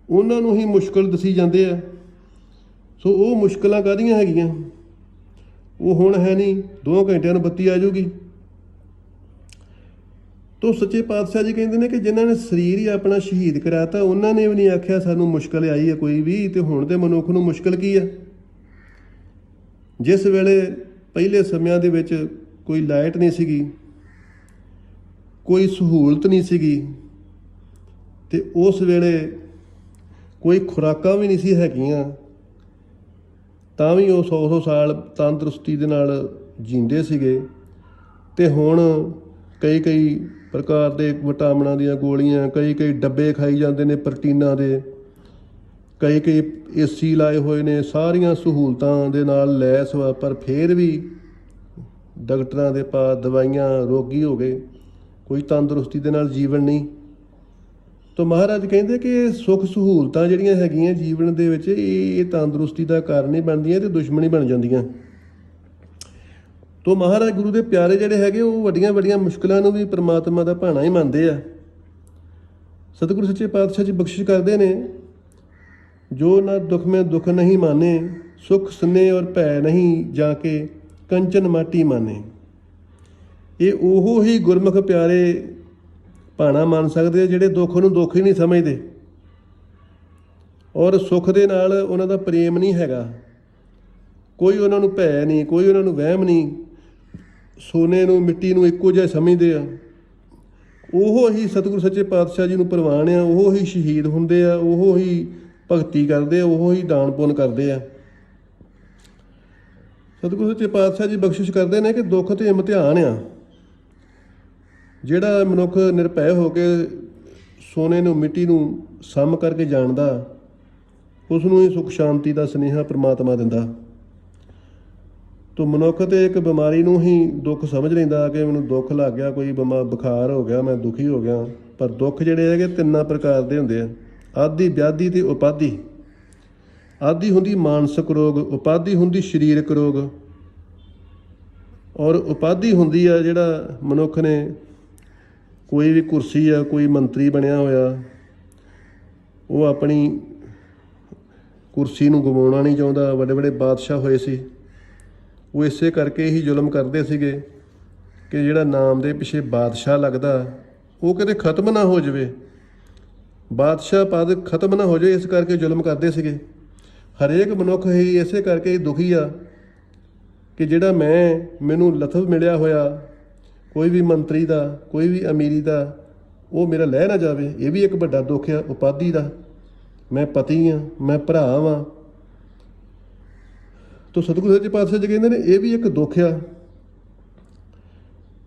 ਉਹਨਾਂ ਨੂੰ ਹੀ ਮੁਸ਼ਕਲ ਦੱਸੀ ਜਾਂਦੇ ਆ। ਸੋ ਉਹ ਮੁਸ਼ਕਲਾਂ ਕਾਹਦੀਆਂ ਹੈਗੀਆਂ? ਉਹ ਹੁਣ ਹੈ ਨਹੀਂ 2 ਘੰਟਿਆਂ ਨੂੰ ਬੱਤੀ ਆ ਜਾਊਗੀ। ਤੋ ਸੱਚੇ ਪਾਤਸ਼ਾਹ ਜੀ ਕਹਿੰਦੇ ਨੇ ਕਿ ਜਿਨ੍ਹਾਂ ਨੇ ਸਰੀਰ ਹੀ ਆਪਣਾ ਸ਼ਹੀਦ ਕਰਾਤਾ, ਉਹਨਾਂ ਨੇ ਵੀ ਨਹੀਂ ਆਖਿਆ ਸਾਨੂੰ ਮੁਸ਼ਕਲ ਆਈ ਹੈ ਕੋਈ ਵੀ, ਤੇ ਹੁਣ ਤੇ ਮਨੁੱਖ ਨੂੰ ਮੁਸ਼ਕਲ ਕੀ ਹੈ? ਜਿਸ ਵੇਲੇ ਪਹਿਲੇ ਸਮਿਆਂ ਦੇ ਵਿੱਚ ਕੋਈ ਲਾਈਟ ਨਹੀਂ ਸੀਗੀ, ਕੋਈ ਸਹੂਲਤ ਨਹੀਂ ਸੀਗੀ, ਤੇ ਉਸ ਵੇਲੇ ਕੋਈ ਖੁਰਾਕਾਂ ਵੀ ਨਹੀਂ ਸੀ ਹੈਗੀਆਂ, ਤਾਂ ਵੀ ਉਹ 100-100 ਸਾਲ ਤੰਦਰੁਸਤੀ ਦੇ ਨਾਲ ਜੀਂਦੇ ਸੀਗੇ, ਤੇ ਹੁਣ ਕਈ ਕਈ ਪ੍ਰਕਾਰ ਦੇ ਵਿਟਾਮਿਨਾਂ ਦੀਆਂ ਗੋਲੀਆਂ, ਕਈ ਕਈ ਡੱਬੇ ਖਾਈ ਜਾਂਦੇ ਨੇ ਪ੍ਰੋਟੀਨਾਂ ਦੇ, ਕਈ ਕਈ ਏਸੀ ਲਾਏ ਹੋਏ ਨੇ, ਸਾਰੀਆਂ ਸਹੂਲਤਾਂ ਦੇ ਨਾਲ ਲੈਸ ਵਾ, ਪਰ ਫੇਰ ਵੀ ਡਾਕਟਰਾਂ ਦੇ ਪਾ ਦਵਾਈਆਂ ਰੋਗੀ ਹੋ ਗਏ, ਕੋਈ ਤੰਦਰੁਸਤੀ ਦੇ ਨਾਲ ਜੀਵਨ ਨਹੀਂ। ਤਾਂ ਮਹਾਰਾਜ ਕਹਿੰਦੇ ਕਿ ਸੁੱਖ ਸਹੂਲਤਾਂ ਜਿਹੜੀਆਂ ਹੈਗੀਆਂ ਜੀਵਨ ਦੇ ਵਿੱਚ ਇਹ ਇਹ ਤੰਦਰੁਸਤੀ ਦਾ ਕਾਰਨ ਹੀ ਬਣਦੀਆਂ ਤੇ ਦੁਸ਼ਮਣੀ ਬਣ ਜਾਂਦੀਆਂ। ਤੋ ਮਹਾਰਾਜ ਗੁਰੂ ਦੇ ਪਿਆਰੇ ਜਿਹੜੇ ਹੈਗੇ, ਉਹ ਵੱਡੀਆਂ ਵੱਡੀਆਂ ਮੁਸ਼ਕਲਾਂ ਨੂੰ ਵੀ ਪ੍ਰਮਾਤਮਾ ਦਾ ਭਾਣਾ ਹੀ ਮੰਨਦੇ ਆ। ਸਤਿਗੁਰੂ ਸੱਚੇ ਪਾਤਸ਼ਾਹ ਜੀ ਬਖਸ਼ਿਸ਼ ਕਰਦੇ ਨੇ, ਜੋ ਨਾ ਦੁੱਖ ਮੈਂ ਦੁੱਖ ਨਹੀਂ ਮਾਨੇ, ਸੁਖ ਸਨੇ ਔਰ ਭੈ ਨਹੀਂ ਜਾ ਕੇ ਕੰਚਨ ਮਾਟੀ ਮਾਨੇ। ਇਹ ਉਹ ਹੀ ਗੁਰਮੁਖ ਪਿਆਰੇ ਭਾਣਾ ਮੰਨ ਸਕਦੇ ਜਿਹੜੇ ਦੁੱਖ ਨੂੰ ਦੁੱਖ ਹੀ ਨਹੀਂ ਸਮਝਦੇ। ਔਰ ਸੁੱਖ ਦੇ ਨਾਲ ਉਹਨਾਂ ਦਾ ਪ੍ਰੇਮ ਨਹੀਂ ਹੈਗਾ। ਕੋਈ ਉਹਨਾਂ ਨੂੰ ਭੈ ਨਹੀਂ, ਕੋਈ ਉਹਨਾਂ ਨੂੰ ਵਹਿਮ ਨਹੀਂ। ਸੋਨੇ ਨੂੰ ਮਿੱਟੀ ਨੂੰ ਇੱਕੋ ਜਿਹਾ ਸਮਝਦੇ ਆ। ਉਹ ਹੀ ਸਤਿਗੁਰੂ ਸੱਚੇ ਪਾਤਸ਼ਾਹ ਜੀ ਨੂੰ ਪ੍ਰਵਾਨ ਆ ਉਹ ਹੀ ਸ਼ਹੀਦ ਹੁੰਦੇ ਆ ਉਹ ਹੀ ਭਗਤੀ ਕਰਦੇ ਆ, ਉਹ ਹੀ ਦਾਨ ਪੁੰਨ ਕਰਦੇ ਆ। ਸਤਿਗੁਰੂ ਸੱਚੇ ਪਾਤਸ਼ਾਹ ਜੀ ਬਖਸ਼ਿਸ਼ ਕਰਦੇ ਨੇ ਕਿ ਦੁੱਖ ਤੇ ਇਮਤਿਹਾਨ ਆ। ਜਿਹੜਾ ਮਨੁੱਖ ਨਿਰਭੈ ਹੋ ਕੇ ਸੋਨੇ ਨੂੰ ਮਿੱਟੀ ਨੂੰ ਸਮ ਕਰਕੇ ਜਾਣਦਾ ਉਸ ਨੂੰ ਹੀ ਸੁਖ ਸ਼ਾਂਤੀ ਦਾ ਸਨੇਹਾ ਪ੍ਰਮਾਤਮਾ ਦਿੰਦਾ। ਤੋ ਮਨੁੱਖ ਤੇ ਇੱਕ ਬਿਮਾਰੀ ਨੂੰ ਹੀ ਦੁੱਖ ਸਮਝ ਲੈਂਦਾ ਕਿ ਮੈਨੂੰ ਦੁੱਖ ਲੱਗ ਗਿਆ, ਕੋਈ ਬਿਮਾਰ ਬੁਖਾਰ ਹੋ ਗਿਆ, ਮੈਂ ਦੁਖੀ ਹੋ ਗਿਆ। ਪਰ ਦੁੱਖ ਜਿਹੜੇ ਹੈਗੇ ਤਿੰਨਾਂ ਪ੍ਰਕਾਰ ਦੇ ਹੁੰਦੇ ਆ। ਆਦੀ ਵਿਆਧੀ ਤੇ ਉਪਾਧੀ ਆਦੀ ਹੁੰਦੀ ਮਾਨਸਿਕ ਰੋਗ ਉਪਾਧੀ ਹੁੰਦੀ ਸਰੀਰਕ ਰੋਗ। ਔਰ ਉਪਾਧੀ ਹੁੰਦੀ ਆ ਜਿਹੜਾ ਮਨੁੱਖ ਨੇ ਕੋਈ ਵੀ ਕੁਰਸੀ ਆ, ਕੋਈ ਮੰਤਰੀ ਬਣਿਆ ਹੋਇਆ, ਉਹ ਆਪਣੀ ਕੁਰਸੀ ਨੂੰ ਗਵਾਉਣਾ ਨਹੀਂ ਚਾਹੁੰਦਾ। ਵੱਡੇ ਵੱਡੇ ਬਾਦਸ਼ਾਹ ਹੋਏ ਸੀ। ਉਹ ਇਸੇ ਕਰਕੇ ਹੀ ਜ਼ੁਲਮ ਕਰਦੇ ਸੀਗੇ ਕਿ ਜਿਹੜਾ ਨਾਮ ਦੇ ਪਿੱਛੇ ਬਾਦਸ਼ਾਹ ਲੱਗਦਾ, ਉਹ ਕਿਤੇ ਖਤਮ ਨਾ ਹੋ ਜਾਵੇ। ਬਾਦਸ਼ਾਹ ਪਦ ਖਤਮ ਨਾ ਹੋ ਜਾਵੇ ਇਸ ਕਰਕੇ ਜ਼ੁਲਮ ਕਰਦੇ ਸੀਗੇ। ਹਰੇਕ ਮਨੁੱਖ ਹੀ ਇਸੇ ਕਰਕੇ ਹੀ ਦੁਖੀ ਆ ਕਿ ਜਿਹੜਾ ਮੈਂ, ਮੈਨੂੰ ਲਥਵ ਮਿਲਿਆ ਹੋਇਆ, ਕੋਈ ਵੀ ਮੰਤਰੀ ਦਾ, ਕੋਈ ਵੀ ਅਮੀਰੀ ਦਾ, ਉਹ ਮੇਰਾ ਲੈ ਨਾ ਜਾਵੇ। ਇਹ ਵੀ ਇੱਕ ਵੱਡਾ ਦੁੱਖ ਆ, ਉਪਾਧੀ ਦਾ। ਮੈਂ ਪਤੀ ਆ, ਮੈਂ ਭਰਾ ਵਾਂ। ਤੋ ਸਤਿਗੁਰੂ ਸੱਚੇ ਪਾਤਸ਼ਾਹ ਜੀ ਕਹਿੰਦੇ ਨੇ, ਇਹ ਵੀ ਇੱਕ ਦੁੱਖ ਆ।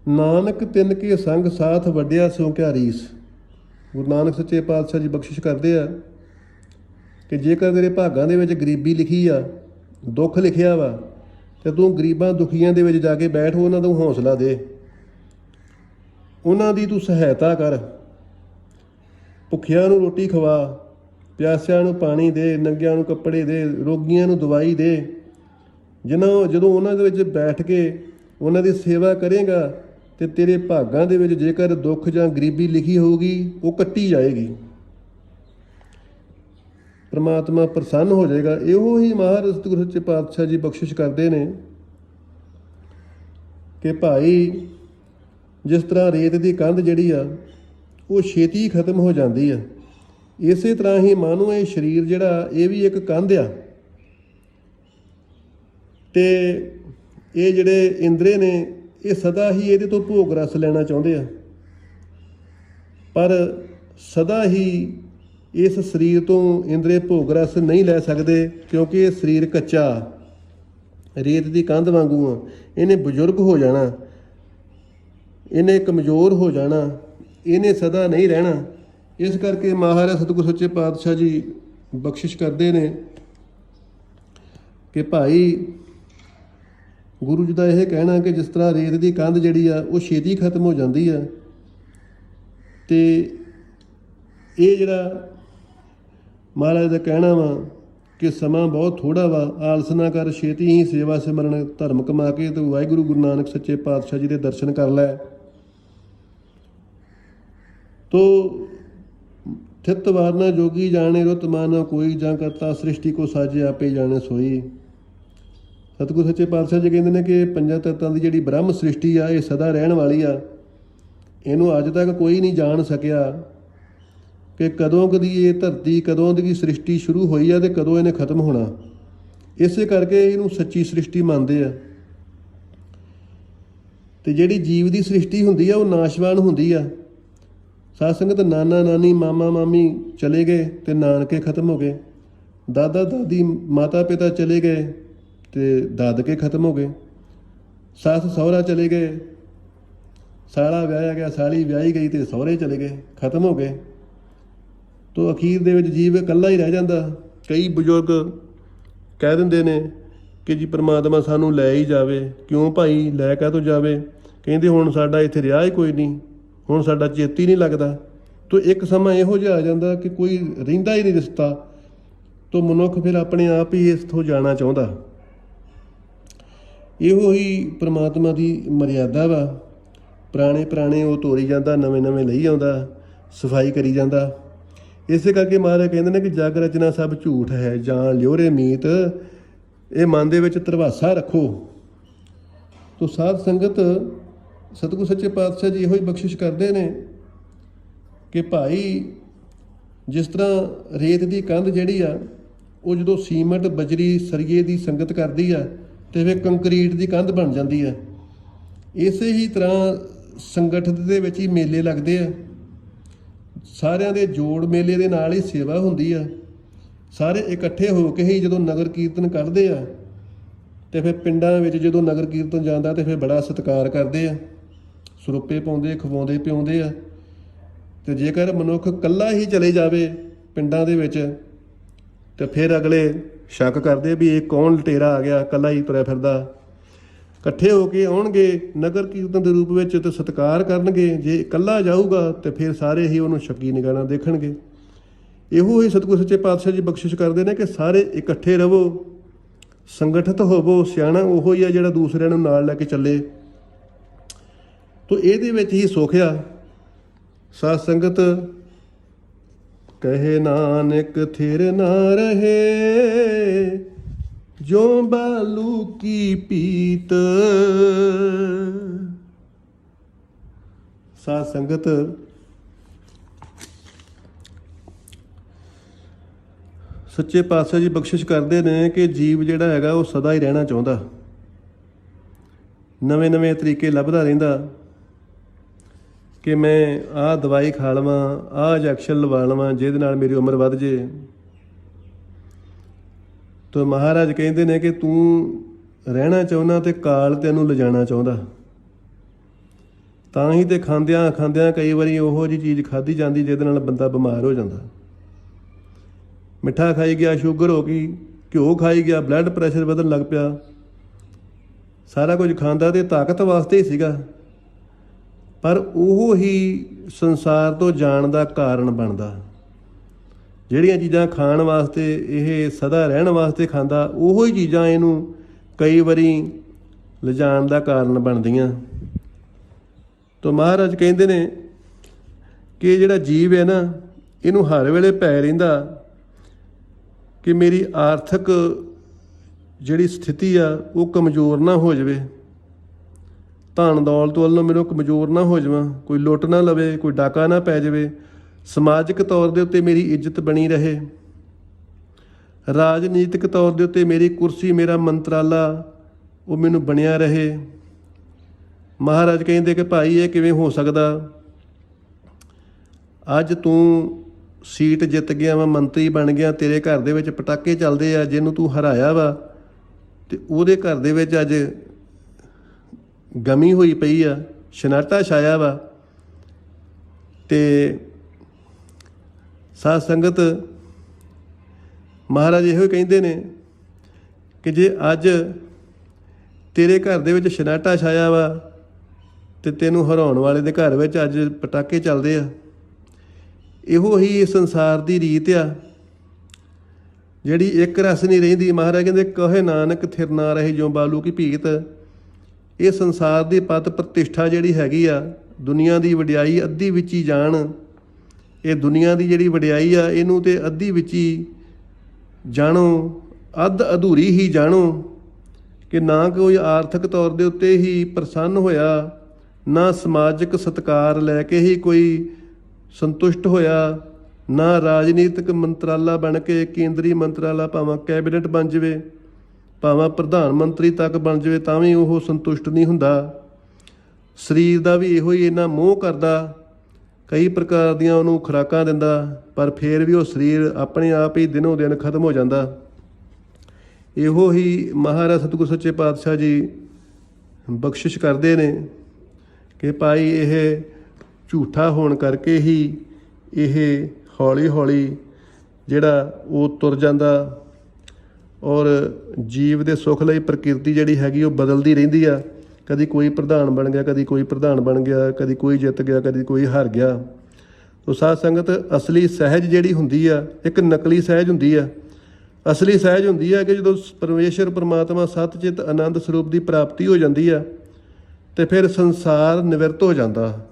ਨਾਨਕ ਤਿੰਨ ਕੇ ਸੰਗ ਸਾਥ ਵੱਡਿਆ ਸਿਉ ਕਿਆ ਰੀਸ। ਗੁਰੂ ਨਾਨਕ ਸੱਚੇ ਪਾਤਸ਼ਾਹ ਜੀ ਬਖਸ਼ਿਸ਼ ਕਰਦੇ ਆ ਕਿ ਜੇਕਰ ਤੇਰੇ ਭਾਗਾਂ ਦੇ ਵਿੱਚ ਗਰੀਬੀ ਲਿਖੀ ਆ, ਦੁੱਖ ਲਿਖਿਆ ਵਾ, ਤੇ ਤੂੰ ਗਰੀਬਾਂ ਦੁਖੀਆਂ ਦੇ ਵਿੱਚ ਜਾ ਕੇ ਬੈਠ, ਉਹਨਾਂ ਨੂੰ ਹੌਸਲਾ ਦੇ। ਉਹਨਾਂ ਦੀ ਤੂੰ ਸਹਾਇਤਾ ਕਰ। ਭੁੱਖਿਆਂ ਨੂੰ ਰੋਟੀ ਖਵਾ, ਪਿਆਸਿਆਂ ਨੂੰ ਪਾਣੀ ਦੇ, ਨੰਗਿਆਂ ਨੂੰ ਕੱਪੜੇ ਦੇ, ਰੋਗੀਆਂ ਨੂੰ ਦਵਾਈ ਦੇ। ਜਿਨ੍ਹਾਂ ਜਦੋਂ ਉਹਨਾਂ ਦੇ ਵਿੱਚ ਬੈਠ ਕੇ ਉਹਨਾਂ ਦੀ ਸੇਵਾ ਕਰੇਗਾ ਤੇ ਤੇਰੇ ਭਾਗਾਂ ਦੇ ਵਿੱਚ ਜੇਕਰ ਦੁੱਖ ਜਾਂ ਗਰੀਬੀ ਲਿਖੀ ਹੋਊਗੀ, ਉਹ ਕੱਟੀ ਜਾਏਗੀ। ਪ੍ਰਮਾਤਮਾ ਪ੍ਰਸੰਨ ਹੋ ਜਾਏਗਾ। ਇਹੋ ਹੀ ਮਹਾਰਾਜ ਸਤਿਗੁਰੂ ਸੱਚੇ ਪਾਤਸ਼ਾਹ ਜੀ ਬਖਸ਼ਿਸ਼ ਕਰਦੇ ਨੇ ਕਿ ਭਾਈ, ਜਿਸ ਤਰ੍ਹਾਂ ਰੇਤ ਦੀ ਕੰਧ ਜਿਹੜੀ ਆ, ਉਹ ਛੇਤੀ ਖਤਮ ਹੋ ਜਾਂਦੀ ਆ। ਇਸੇ ਤਰ੍ਹਾਂ ਹੀ ਮਾਨੋ ਇਹ ਸਰੀਰ ਜਿਹੜਾ, ਇਹ ਵੀ ਇੱਕ ਕੰਧ ਆ। ਤੇ ਇਹ ਜਿਹੜੇ ਇੰਦਰੇ ਨੇ, ਇਹ ਸਦਾ ਹੀ ਇਹਦੇ ਤੋਂ ਭੋਗ ਰਸ ਲੈਣਾ ਚਾਹੁੰਦੇ ਆ। ਪਰ ਸਦਾ ਹੀ ਇਸ ਸਰੀਰ ਤੋਂ ਇੰਦਰੇ ਭੋਗ ਰਸ ਨਹੀਂ ਲੈ ਸਕਦੇ, ਕਿਉਂਕਿ ਇਹ ਸਰੀਰ ਕੱਚਾ, ਰੇਤ ਦੀ ਕੰਧ ਵਾਂਗੂ ਆ। ਇਹਨੇ ਬਜ਼ੁਰਗ ਹੋ ਜਾਣਾ, ਇਹਨੇ ਕਮਜ਼ੋਰ ਹੋ ਜਾਣਾ, ਇਹਨੇ ਸਦਾ ਨਹੀਂ ਰਹਿਣਾ। ਇਸ ਕਰਕੇ ਮਹਾਰਾਜ ਸਤਿਗੁਰ ਸੱਚੇ ਪਾਤਸ਼ਾਹ ਜੀ ਬਖਸ਼ਿਸ਼ ਕਰਦੇ ਨੇ ਕਿ ਭਾਈ ਗੁਰੂ ਜੀ ਦਾ ਇਹ ਕਹਿਣਾ ਕਿ ਜਿਸ ਤਰ੍ਹਾਂ ਰੇਤ ਦੀ ਕੰਧ ਜਿਹੜੀ ਆ, ਉਹ ਛੇਤੀ ਖਤਮ ਹੋ ਜਾਂਦੀ ਆ। ਤੇ ਇਹ ਜਿਹੜਾ ਮਹਾਰਾਜ ਦਾ ਕਹਿਣਾ ਵਾ ਕਿ ਸਮਾਂ ਬਹੁਤ ਥੋੜਾ ਵਾ, ਆਲਸ ਨਾ ਕਰ, ਛੇਤੀ ਹੀ ਸੇਵਾ ਸਿਮਰਨ ਧਰਮ ਕਮਾ ਕੇ ਤੇ ਵਾਹਿਗੁਰੂ ਗੁਰੂ ਨਾਨਕ ਸੱਚੇ ਪਾਤਸ਼ਾਹ ਜੀ ਦੇ ਦਰਸ਼ਨ ਕਰ ਲੈ। ਤੋ ਥਿਤ ਵਾਰਨਾ ਜੋਗੀ ਜਾਣੇ ਰੁਤ ਮਾਨਾ, ਕੋਈ ਜਾਂ ਕਰਤਾ ਸ੍ਰਿਸ਼ਟੀ ਕੋ ਸਾਜੇ ਆਪੇ ਜਾਣੇ ਸੋਈ। ਸਤਿਗੁਰ ਸੱਚੇ ਪਾਤਸ਼ਾਹ ਜੀ ਕਹਿੰਦੇ ਨੇ ਕਿ ਪੰਜਾਂ ਤੱਤਾਂ ਦੀ ਜਿਹੜੀ ਬ੍ਰਹਮ ਸ੍ਰਿਸ਼ਟੀ ਆ, ਇਹ ਸਦਾ ਰਹਿਣ ਵਾਲੀ ਆ। ਇਹਨੂੰ ਅੱਜ ਤੱਕ ਕੋਈ ਨਹੀਂ ਜਾਣ ਸਕਿਆ ਕਿ ਕਦੋਂ ਕਦੀ ਇਹ ਧਰਤੀ, ਕਦੋਂ ਦੀ ਸ੍ਰਿਸ਼ਟੀ ਸ਼ੁਰੂ ਹੋਈ ਆ ਤੇ ਕਦੋਂ ਇਹਨੇ ਖਤਮ ਹੋਣਾ। ਇਸੇ ਕਰਕੇ ਇਹਨੂੰ ਸੱਚੀ ਸ੍ਰਿਸ਼ਟੀ ਮੰਨਦੇ ਆ। ਤੇ ਜਿਹੜੀ ਜੀਵ ਦੀ ਸ੍ਰਿਸ਼ਟੀ ਹੁੰਦੀ ਆ, ਉਹ ਨਾਸ਼ਵਾਨ ਹੁੰਦੀ ਆ। ਸਾਧ ਸੰਗਤ ਨਾਨਾ, ਨਾਨੀ, ਮਾਮਾ, ਮਾਮੀ ਚਲੇ ਗਏ ਤੇ ਨਾਨਕੇ ਖਤਮ ਹੋ ਗਏ। ਦਾਦਾ, ਦਾਦੀ ਮਾਤਾ ਪਿਤਾ ਚਲੇ ਗਏ। ਤੇ ਦਾਦਕੇ ਖਤਮ ਹੋ ਗਏ। ਸੱਸ ਸਹੁਰਾ ਚਲੇ ਗਏ। ਸਾਲਾ ਵਿਆਹਿਆ ਗਿਆ, ਸਾਲੀ ਵਿਆਹੀ ਗਈ ਤੇ ਸਹੁਰੇ ਚਲੇ ਗਏ, ਖਤਮ ਹੋ ਗਏ। ਤੋ ਅਖੀਰ ਦੇ ਵਿੱਚ ਜੀਵ ਇਕੱਲਾ ਹੀ ਰਹਿ ਜਾਂਦਾ। ਕਈ ਬਜ਼ੁਰਗ ਕਹਿ ਦਿੰਦੇ ਨੇ ਕਿ ਜੀ ਪ੍ਰਮਾਤਮਾ ਸਾਨੂੰ ਲੈ ਹੀ ਜਾਵੇ। ਕਿਉਂ ਭਾਈ, ਲੈ ਕਾ ਤੋਂ ਜਾਵੇ? ਕਹਿੰਦੇ ਹੁਣ ਸਾਡਾ ਇੱਥੇ ਰਿਹਾ ਹੀ ਕੋਈ ਨਹੀਂ। ਹੁਣ ਸਾਡਾ ਚੇਤੀ ਨਹੀਂ ਲੱਗਦਾ। ਤੋ ਇੱਕ ਸਮਾਂ ਇਹੋ ਜਿਹਾ ਆ ਜਾਂਦਾ ਕਿ ਕੋਈ ਰਹਿੰਦਾ ਹੀ ਨਹੀਂ ਰਿਸ਼ਤਾ। ਤੋ ਮਨੁੱਖ ਫਿਰ ਆਪਣੇ ਆਪ ਹੀ ਇਸ ਤੋਂ ਜਾਣਾ ਚਾਹੁੰਦਾ। ਇਹੋ ਹੀ ਪ੍ਰਮਾਤਮਾ ਦੀ ਮਰਿਆਦਾ ਵਾ। ਪੁਰਾਣੇ ਪੁਰਾਣੇ ਉਹ ਤੋਰੀ ਜਾਂਦਾ, ਨਵੇਂ ਨਵੇਂ ਲਈ ਆਉਂਦਾ, ਸਫ਼ਾਈ ਕਰੀ ਜਾਂਦਾ। ਇਸੇ ਕਰਕੇ ਮਹਾਰਾਜ ਕਹਿੰਦੇ ਨੇ ਕਿ ਜਗ ਰਚਨਾ ਸਭ ਝੂਠ ਹੈ ਜਾਂ ਲਿਓਰੇ ਮੀਤ। ਇਹ ਮਨ ਦੇ ਵਿੱਚ ਤਰਵਾਸਾ ਰੱਖੋ। ਤੋ ਸਾਧ ਸੰਗਤ, ਸਤਿਗੁਰ ਸੱਚੇ ਪਾਤਸ਼ਾਹ ਜੀ ਇਹੋ ਹੀ ਬਖਸ਼ਿਸ਼ ਕਰਦੇ ਨੇ ਕਿ ਭਾਈ, ਜਿਸ ਤਰ੍ਹਾਂ ਰੇਤ ਦੀ ਕੰਧ ਜਿਹੜੀ ਆ, ਉਹ ਜਦੋਂ ਸੀਮਟ, ਬਜਰੀ, ਸਰੀਏ ਦੀ ਸੰਗਤ ਕਰਦੀ ਆ ਤੇ ਫਿਰ ਕੰਕਰੀਟ ਦੀ ਕੰਧ ਬਣ ਜਾਂਦੀ ਆ ਇਸੇ ਹੀ ਤਰ੍ਹਾਂ ਸੰਗਠਨ ਦੇ ਵਿੱਚ ਹੀ ਮੇਲੇ ਲੱਗਦੇ ਆ। ਸਾਰਿਆਂ ਦੇ ਜੋੜ ਮੇਲੇ ਦੇ ਨਾਲ ਹੀ ਸੇਵਾ ਹੁੰਦੀ ਆ। ਸਾਰੇ ਇਕੱਠੇ ਹੋ ਕੇ ਹੀ ਜਦੋਂ ਨਗਰ ਕੀਰਤਨ ਕੱਢਦੇ ਆ, ਤੇ ਫਿਰ ਪਿੰਡਾਂ ਵਿੱਚ ਜਦੋਂ ਨਗਰ ਕੀਰਤਨ ਜਾਂਦਾ ਤੇ ਫਿਰ ਬੜਾ ਸਤਿਕਾਰ ਕਰਦੇ ਆ। ਸਰੂਪੇ ਪਾਉਂਦੇ, ਖਵਾਉਂਦੇ ਪਿਆਉਂਦੇ ਆ। ਤੇ ਜੇਕਰ ਮਨੁੱਖ ਇਕੱਲਾ ਹੀ ਚਲੇ ਜਾਵੇ ਪਿੰਡਾਂ ਦੇ ਵਿੱਚ, ਤੇ ਫਿਰ ਅਗਲੇ ਸ਼ੱਕ ਕਰਦੇ ਵੀ ਇਹ ਕੌਣ ਲਟੇਰਾ ਆ ਗਿਆ ਕੱਲਾ ਹੀ ਤੁਰਿਆ ਫਿਰਦਾ। ਇਕੱਠੇ ਹੋ ਕੇ ਆਉਣਗੇ, ਨਗਰ ਕੀਰਤਨ ਦੇ ਰੂਪ ਵਿੱਚ ਤੇ ਸਤਿਕਾਰ ਕਰਨਗੇ। ਜੇ ਇਕੱਲਾ ਜਾਊਗਾ ਤੇ ਫਿਰ ਸਾਰੇ ਹੀ ਉਹਨੂੰ ਸ਼ੱਕੀ ਨਿਗਾਹ ਨਾਲ ਦੇਖਣਗੇ। ਇਹੋ ਹੀ ਸਤਿਗੁਰ ਸੱਚੇ ਪਾਤਸ਼ਾਹ ਜੀ ਬਖਸ਼ਿਸ਼ ਕਰਦੇ ਨੇ ਕਿ ਸਾਰੇ ਇਕੱਠੇ ਰਹੋ, ਸੰਗਠਿਤ ਹੋਵੋ, ਸਿਆਣਾ ਉਹੋ ਹੀ ਆ ਜਿਹੜਾ ਦੂਸਰਿਆਂ ਨੂੰ ਨਾਲ ਲੈ ਕੇ ਚੱਲੇ। ਤੋ ਇਹਦੇ ਵਿੱਚ ਹੀ ਸੁਖ ਆ। ਸਾਧ ਸੰਗਤ ਕਹੇ ਨਾਨਕ, ਥਿਰ ਨਾ ਰਹੇ। ਜੋ ਬਾਲੂ ਕੀ ਪੀਤ। ਸਾਧ ਸੰਗਤ, ਸੱਚੇ ਪਾਤਸ਼ਾਹ ਜੀ ਬਖਸ਼ਿਸ਼ ਕਰਦੇ ਨੇ ਕਿ ਜੀਵ ਜਿਹੜਾ ਹੈਗਾ ਉਹ ਸਦਾ ਹੀ ਰਹਿਣਾ ਚਾਹੁੰਦਾ। ਨਵੇਂ ਨਵੇਂ ਤਰੀਕੇ ਲੱਭਦਾ ਰਹਿੰਦਾ। ਕਿ ਮੈਂ ਆਹ ਦਵਾਈ ਖਾ ਲਵਾਂ, ਆਹ ਇੰਜੈਕਸ਼ਨ ਲਵਾ ਲਵਾਂ, ਜਿਹਦੇ ਨਾਲ ਮੇਰੀ ਉਮਰ ਵੱਧ ਜੇ। ਤਾਂ ਮਹਾਰਾਜ ਕਹਿੰਦੇ ਨੇ ਕਿ ਤੂੰ ਰਹਿਣਾ ਚਾਹੁੰਦਾ ਤੇ ਕਾਲ ਤੈਨੂੰ ਲਿਜਾਣਾ ਚਾਹੁੰਦਾ। ਤਾਂ ਹੀ ਤੇ ਖਾਂਦਿਆਂ ਖਾਂਦਿਆਂ ਕਈ ਵਾਰੀ ਉਹੋ ਜੀ ਚੀਜ਼ ਖਾਧੀ ਜਾਂਦੀ ਜਿਹਦੇ ਨਾਲ ਬੰਦਾ ਬਿਮਾਰ ਹੋ ਜਾਂਦਾ। ਮਿੱਠਾ ਖਾਈ ਗਿਆ, ਸ਼ੂਗਰ ਹੋ ਗਈ, ਘਿਓ ਖਾਈ ਗਿਆ ਬਲੱਡ ਪ੍ਰੈਸ਼ਰ ਵਧਣ ਲੱਗ ਪਿਆ। ਸਾਰਾ ਕੁਝ ਖਾਂਦਾ ਤੇ ਤਾਕਤ ਵਾਸਤੇ ਹੀ ਸੀਗਾ। ਪਰ ਉਹ ਹੀ ਸੰਸਾਰ ਤੋਂ ਜਾਣ ਦਾ ਕਾਰਨ ਬਣਦਾ। ਜਿਹੜੀਆਂ ਚੀਜ਼ਾਂ ਖਾਣ ਵਾਸਤੇ, ਇਹ ਸਦਾ ਰਹਿਣ ਵਾਸਤੇ ਖਾਂਦਾ, ਉਹੋ ਹੀ ਚੀਜ਼ਾਂ ਇਹਨੂੰ ਕਈ ਵਾਰੀ ਲਿਜਾਣ ਦਾ ਕਾਰਨ ਬਣਦੀਆਂ। ਤੋਂ ਮਹਾਰਾਜ ਕਹਿੰਦੇ ਨੇ ਕਿ ਇਹ ਜਿਹੜਾ ਜੀਵ ਹੈ ਨਾ, ਇਹਨੂੰ ਹਰ ਵੇਲੇ ਪੈ ਰਹਿੰਦਾ ਕਿ ਮੇਰੀ ਆਰਥਿਕ ਜਿਹੜੀ ਸਥਿਤੀ ਆ, ਉਹ ਕਮਜ਼ੋਰ ਨਾ ਹੋ ਜਾਵੇ। ਧਨ ਦੌਲਤ ਵੱਲੋਂ ਮੈਨੂੰ ਕਮਜ਼ੋਰ ਨਾ ਹੋ ਜਾਵਾਂ, ਕੋਈ ਲੁੱਟ ਨਾ ਲਵੇ, ਕੋਈ ਡਾਕਾ ਨਾ ਪੈ ਜਾਵੇ, ਸਮਾਜਿਕ ਤੌਰ ਦੇ ਉੱਤੇ ਮੇਰੀ ਇੱਜ਼ਤ ਬਣੀ ਰਹੇ। ਰਾਜਨੀਤਿਕ ਤੌਰ ਦੇ ਉੱਤੇ ਮੇਰੀ ਕੁਰਸੀ, ਮੇਰਾ ਮੰਤਰਾਲਾ, ਉਹ ਮੈਨੂੰ ਬਣਿਆ ਰਹੇ। ਮਹਾਰਾਜ ਕਹਿੰਦੇ ਕਿ ਭਾਈ, ਇਹ ਕਿਵੇਂ ਹੋ ਸਕਦਾ? ਅੱਜ ਤੂੰ ਸੀਟ ਜਿੱਤ ਗਿਆ ਵਾ, ਮੰਤਰੀ ਬਣ ਗਿਆ, ਤੇਰੇ ਘਰ ਦੇ ਵਿੱਚ ਪਟਾਕੇ ਚੱਲਦੇ ਆ, ਜਿਹਨੂੰ ਤੂੰ ਹਰਾਇਆ ਵਾ, ਤੇ ਉਹਦੇ ਘਰ ਦੇ ਵਿੱਚ ਅੱਜ ਗਮੀ ਹੋਈ ਪਈ ਆ ਸ਼ਨਾਟਾ ਛਾਇਆ ਵਾ। ਤੇ ਸਾਧ ਸੰਗਤ ਮਹਾਰਾਜ ਇਹੋ ਹੀ ਕਹਿੰਦੇ ਨੇ ਕਿ ਜੇ ਅੱਜ ਤੇਰੇ ਘਰ ਦੇ ਵਿੱਚ ਸ਼ਨਾਟਾ ਛਾਇਆ ਵਾ ਤੇ ਤੈਨੂੰ ਹਰਾਉਣ ਵਾਲੇ ਦੇ ਘਰ ਵਿੱਚ ਅੱਜ ਪਟਾਕੇ ਚੱਲਦੇ ਆ। ਇਹੋ ਹੀ ਸੰਸਾਰ ਦੀ ਰੀਤ ਆ, ਜਿਹੜੀ ਇੱਕ ਰਸ ਨਹੀਂ ਰਹਿੰਦੀ। ਮਹਾਰਾਜ ਕਹਿੰਦੇ, ਕਹੇ ਨਾਨਕ, ਥਿਰ ਨਾ ਰਹੇ ਜੋ ਬਾਲੂ ਕੀ ਭੀਤ। ਇਹ ਸੰਸਾਰ ਦੀ ਪਤ ਪ੍ਰਤਿਸ਼ਠਾ ਜਿਹੜੀ ਹੈਗੀ ਆ, ਦੁਨੀਆ ਦੀ ਵਡਿਆਈ ਅੱਧੀ ਵਿੱਚ ਹੀ ਜਾਣ, ਇਹ ਦੁਨੀਆ ਦੀ ਜਿਹੜੀ ਵਡਿਆਈ ਆ, ਇਹਨੂੰ ਤੇ ਅੱਧੀ ਵਿੱਚ ਹੀ ਜਾਣੋ, ਅੱਧ ਅਧੂਰੀ ਹੀ ਜਾਣੋ ਕਿ ਨਾ ਕੋਈ ਆਰਥਿਕ ਤੌਰ ਦੇ ਉੱਤੇ ਹੀ ਪ੍ਰਸੰਨ ਹੋਇਆ, ਨਾ ਸਮਾਜਿਕ ਸਤਕਾਰ ਲੈ ਕੇ ਹੀ ਕੋਈ ਸੰਤੁਸ਼ਟ ਹੋਇਆ, ਨਾ ਰਾਜਨੀਤਿਕ ਮੰਤਰਾਲਾ ਬਣ ਕੇ ਕੇਂਦਰੀ ਮੰਤਰਾਲਾ ਭਾਵੇਂ ਕੈਬਨਿਟ ਬਣ ਜਾਵੇ। ਭਾਵੇਂ ਪ੍ਰਧਾਨ ਮੰਤਰੀ ਤੱਕ ਬਣ ਜਾਵੇ ਤਾਂ ਵੀ ਉਹ ਸੰਤੁਸ਼ਟ ਨਹੀਂ ਹੁੰਦਾ। ਸਰੀਰ ਦਾ ਵੀ ਇਹੋ ਹੀ ਇੰਨਾ ਮੋਹ ਕਰਦਾ, ਕਈ ਪ੍ਰਕਾਰ ਦੀਆਂ ਉਹਨੂੰ ਖੁਰਾਕਾਂ ਦਿੰਦਾ, ਪਰ ਫਿਰ ਵੀ ਉਹ ਸਰੀਰ ਆਪਣੇ ਆਪ ਹੀ ਦਿਨੋਂ ਦਿਨ ਖਤਮ ਹੋ ਜਾਂਦਾ। ਇਹੋ ਹੀ ਮਹਾਰਾਜ ਸਤਿਗੁਰ ਸੱਚੇ ਪਾਤਸ਼ਾਹ ਜੀ ਬਖਸ਼ਿਸ਼ ਕਰਦੇ ਨੇ ਕਿ ਭਾਈ ਇਹ ਝੂਠਾ ਹੋਣ ਕਰਕੇ ਹੀ ਇਹ ਹੌਲੀ ਹੌਲੀ ਜਿਹੜਾ ਉਹ ਤੁਰ ਜਾਂਦਾ। ਔਰ ਜੀਵ ਦੇ ਸੁੱਖ ਲਈ ਪ੍ਰਕਿਰਤੀ ਜਿਹੜੀ ਹੈਗੀ ਉਹ ਬਦਲਦੀ ਰਹਿੰਦੀ ਆ। ਕਦੀ ਕੋਈ ਪ੍ਰਧਾਨ ਬਣ ਗਿਆ, ਕਦੀ ਕੋਈ ਪ੍ਰਧਾਨ ਬਣ ਗਿਆ, ਕਦੀ ਕੋਈ ਜਿੱਤ ਗਿਆ, ਕਦੀ ਕੋਈ ਹਾਰ ਗਿਆ। ਤੋ ਸਾਧ ਸੰਗਤ, ਅਸਲੀ ਸਹਿਜ ਜਿਹੜੀ ਹੁੰਦੀ ਆ, ਇੱਕ ਨਕਲੀ ਸਹਿਜ ਹੁੰਦੀ ਆ। ਅਸਲੀ ਸਹਿਜ ਹੁੰਦੀ ਆ ਕਿ ਜਦੋਂ ਪਰਮੇਸ਼ਰ, ਪ੍ਰਮਾਤਮਾ ਸਤਚਿਤ ਆਨੰਦ ਸਰੂਪ ਦੀ ਪ੍ਰਾਪਤੀ ਹੋ ਜਾਂਦੀ ਆ, ਤੇ ਫਿਰ ਸੰਸਾਰ ਨਿਵਰਤ ਹੋ ਜਾਂਦਾ।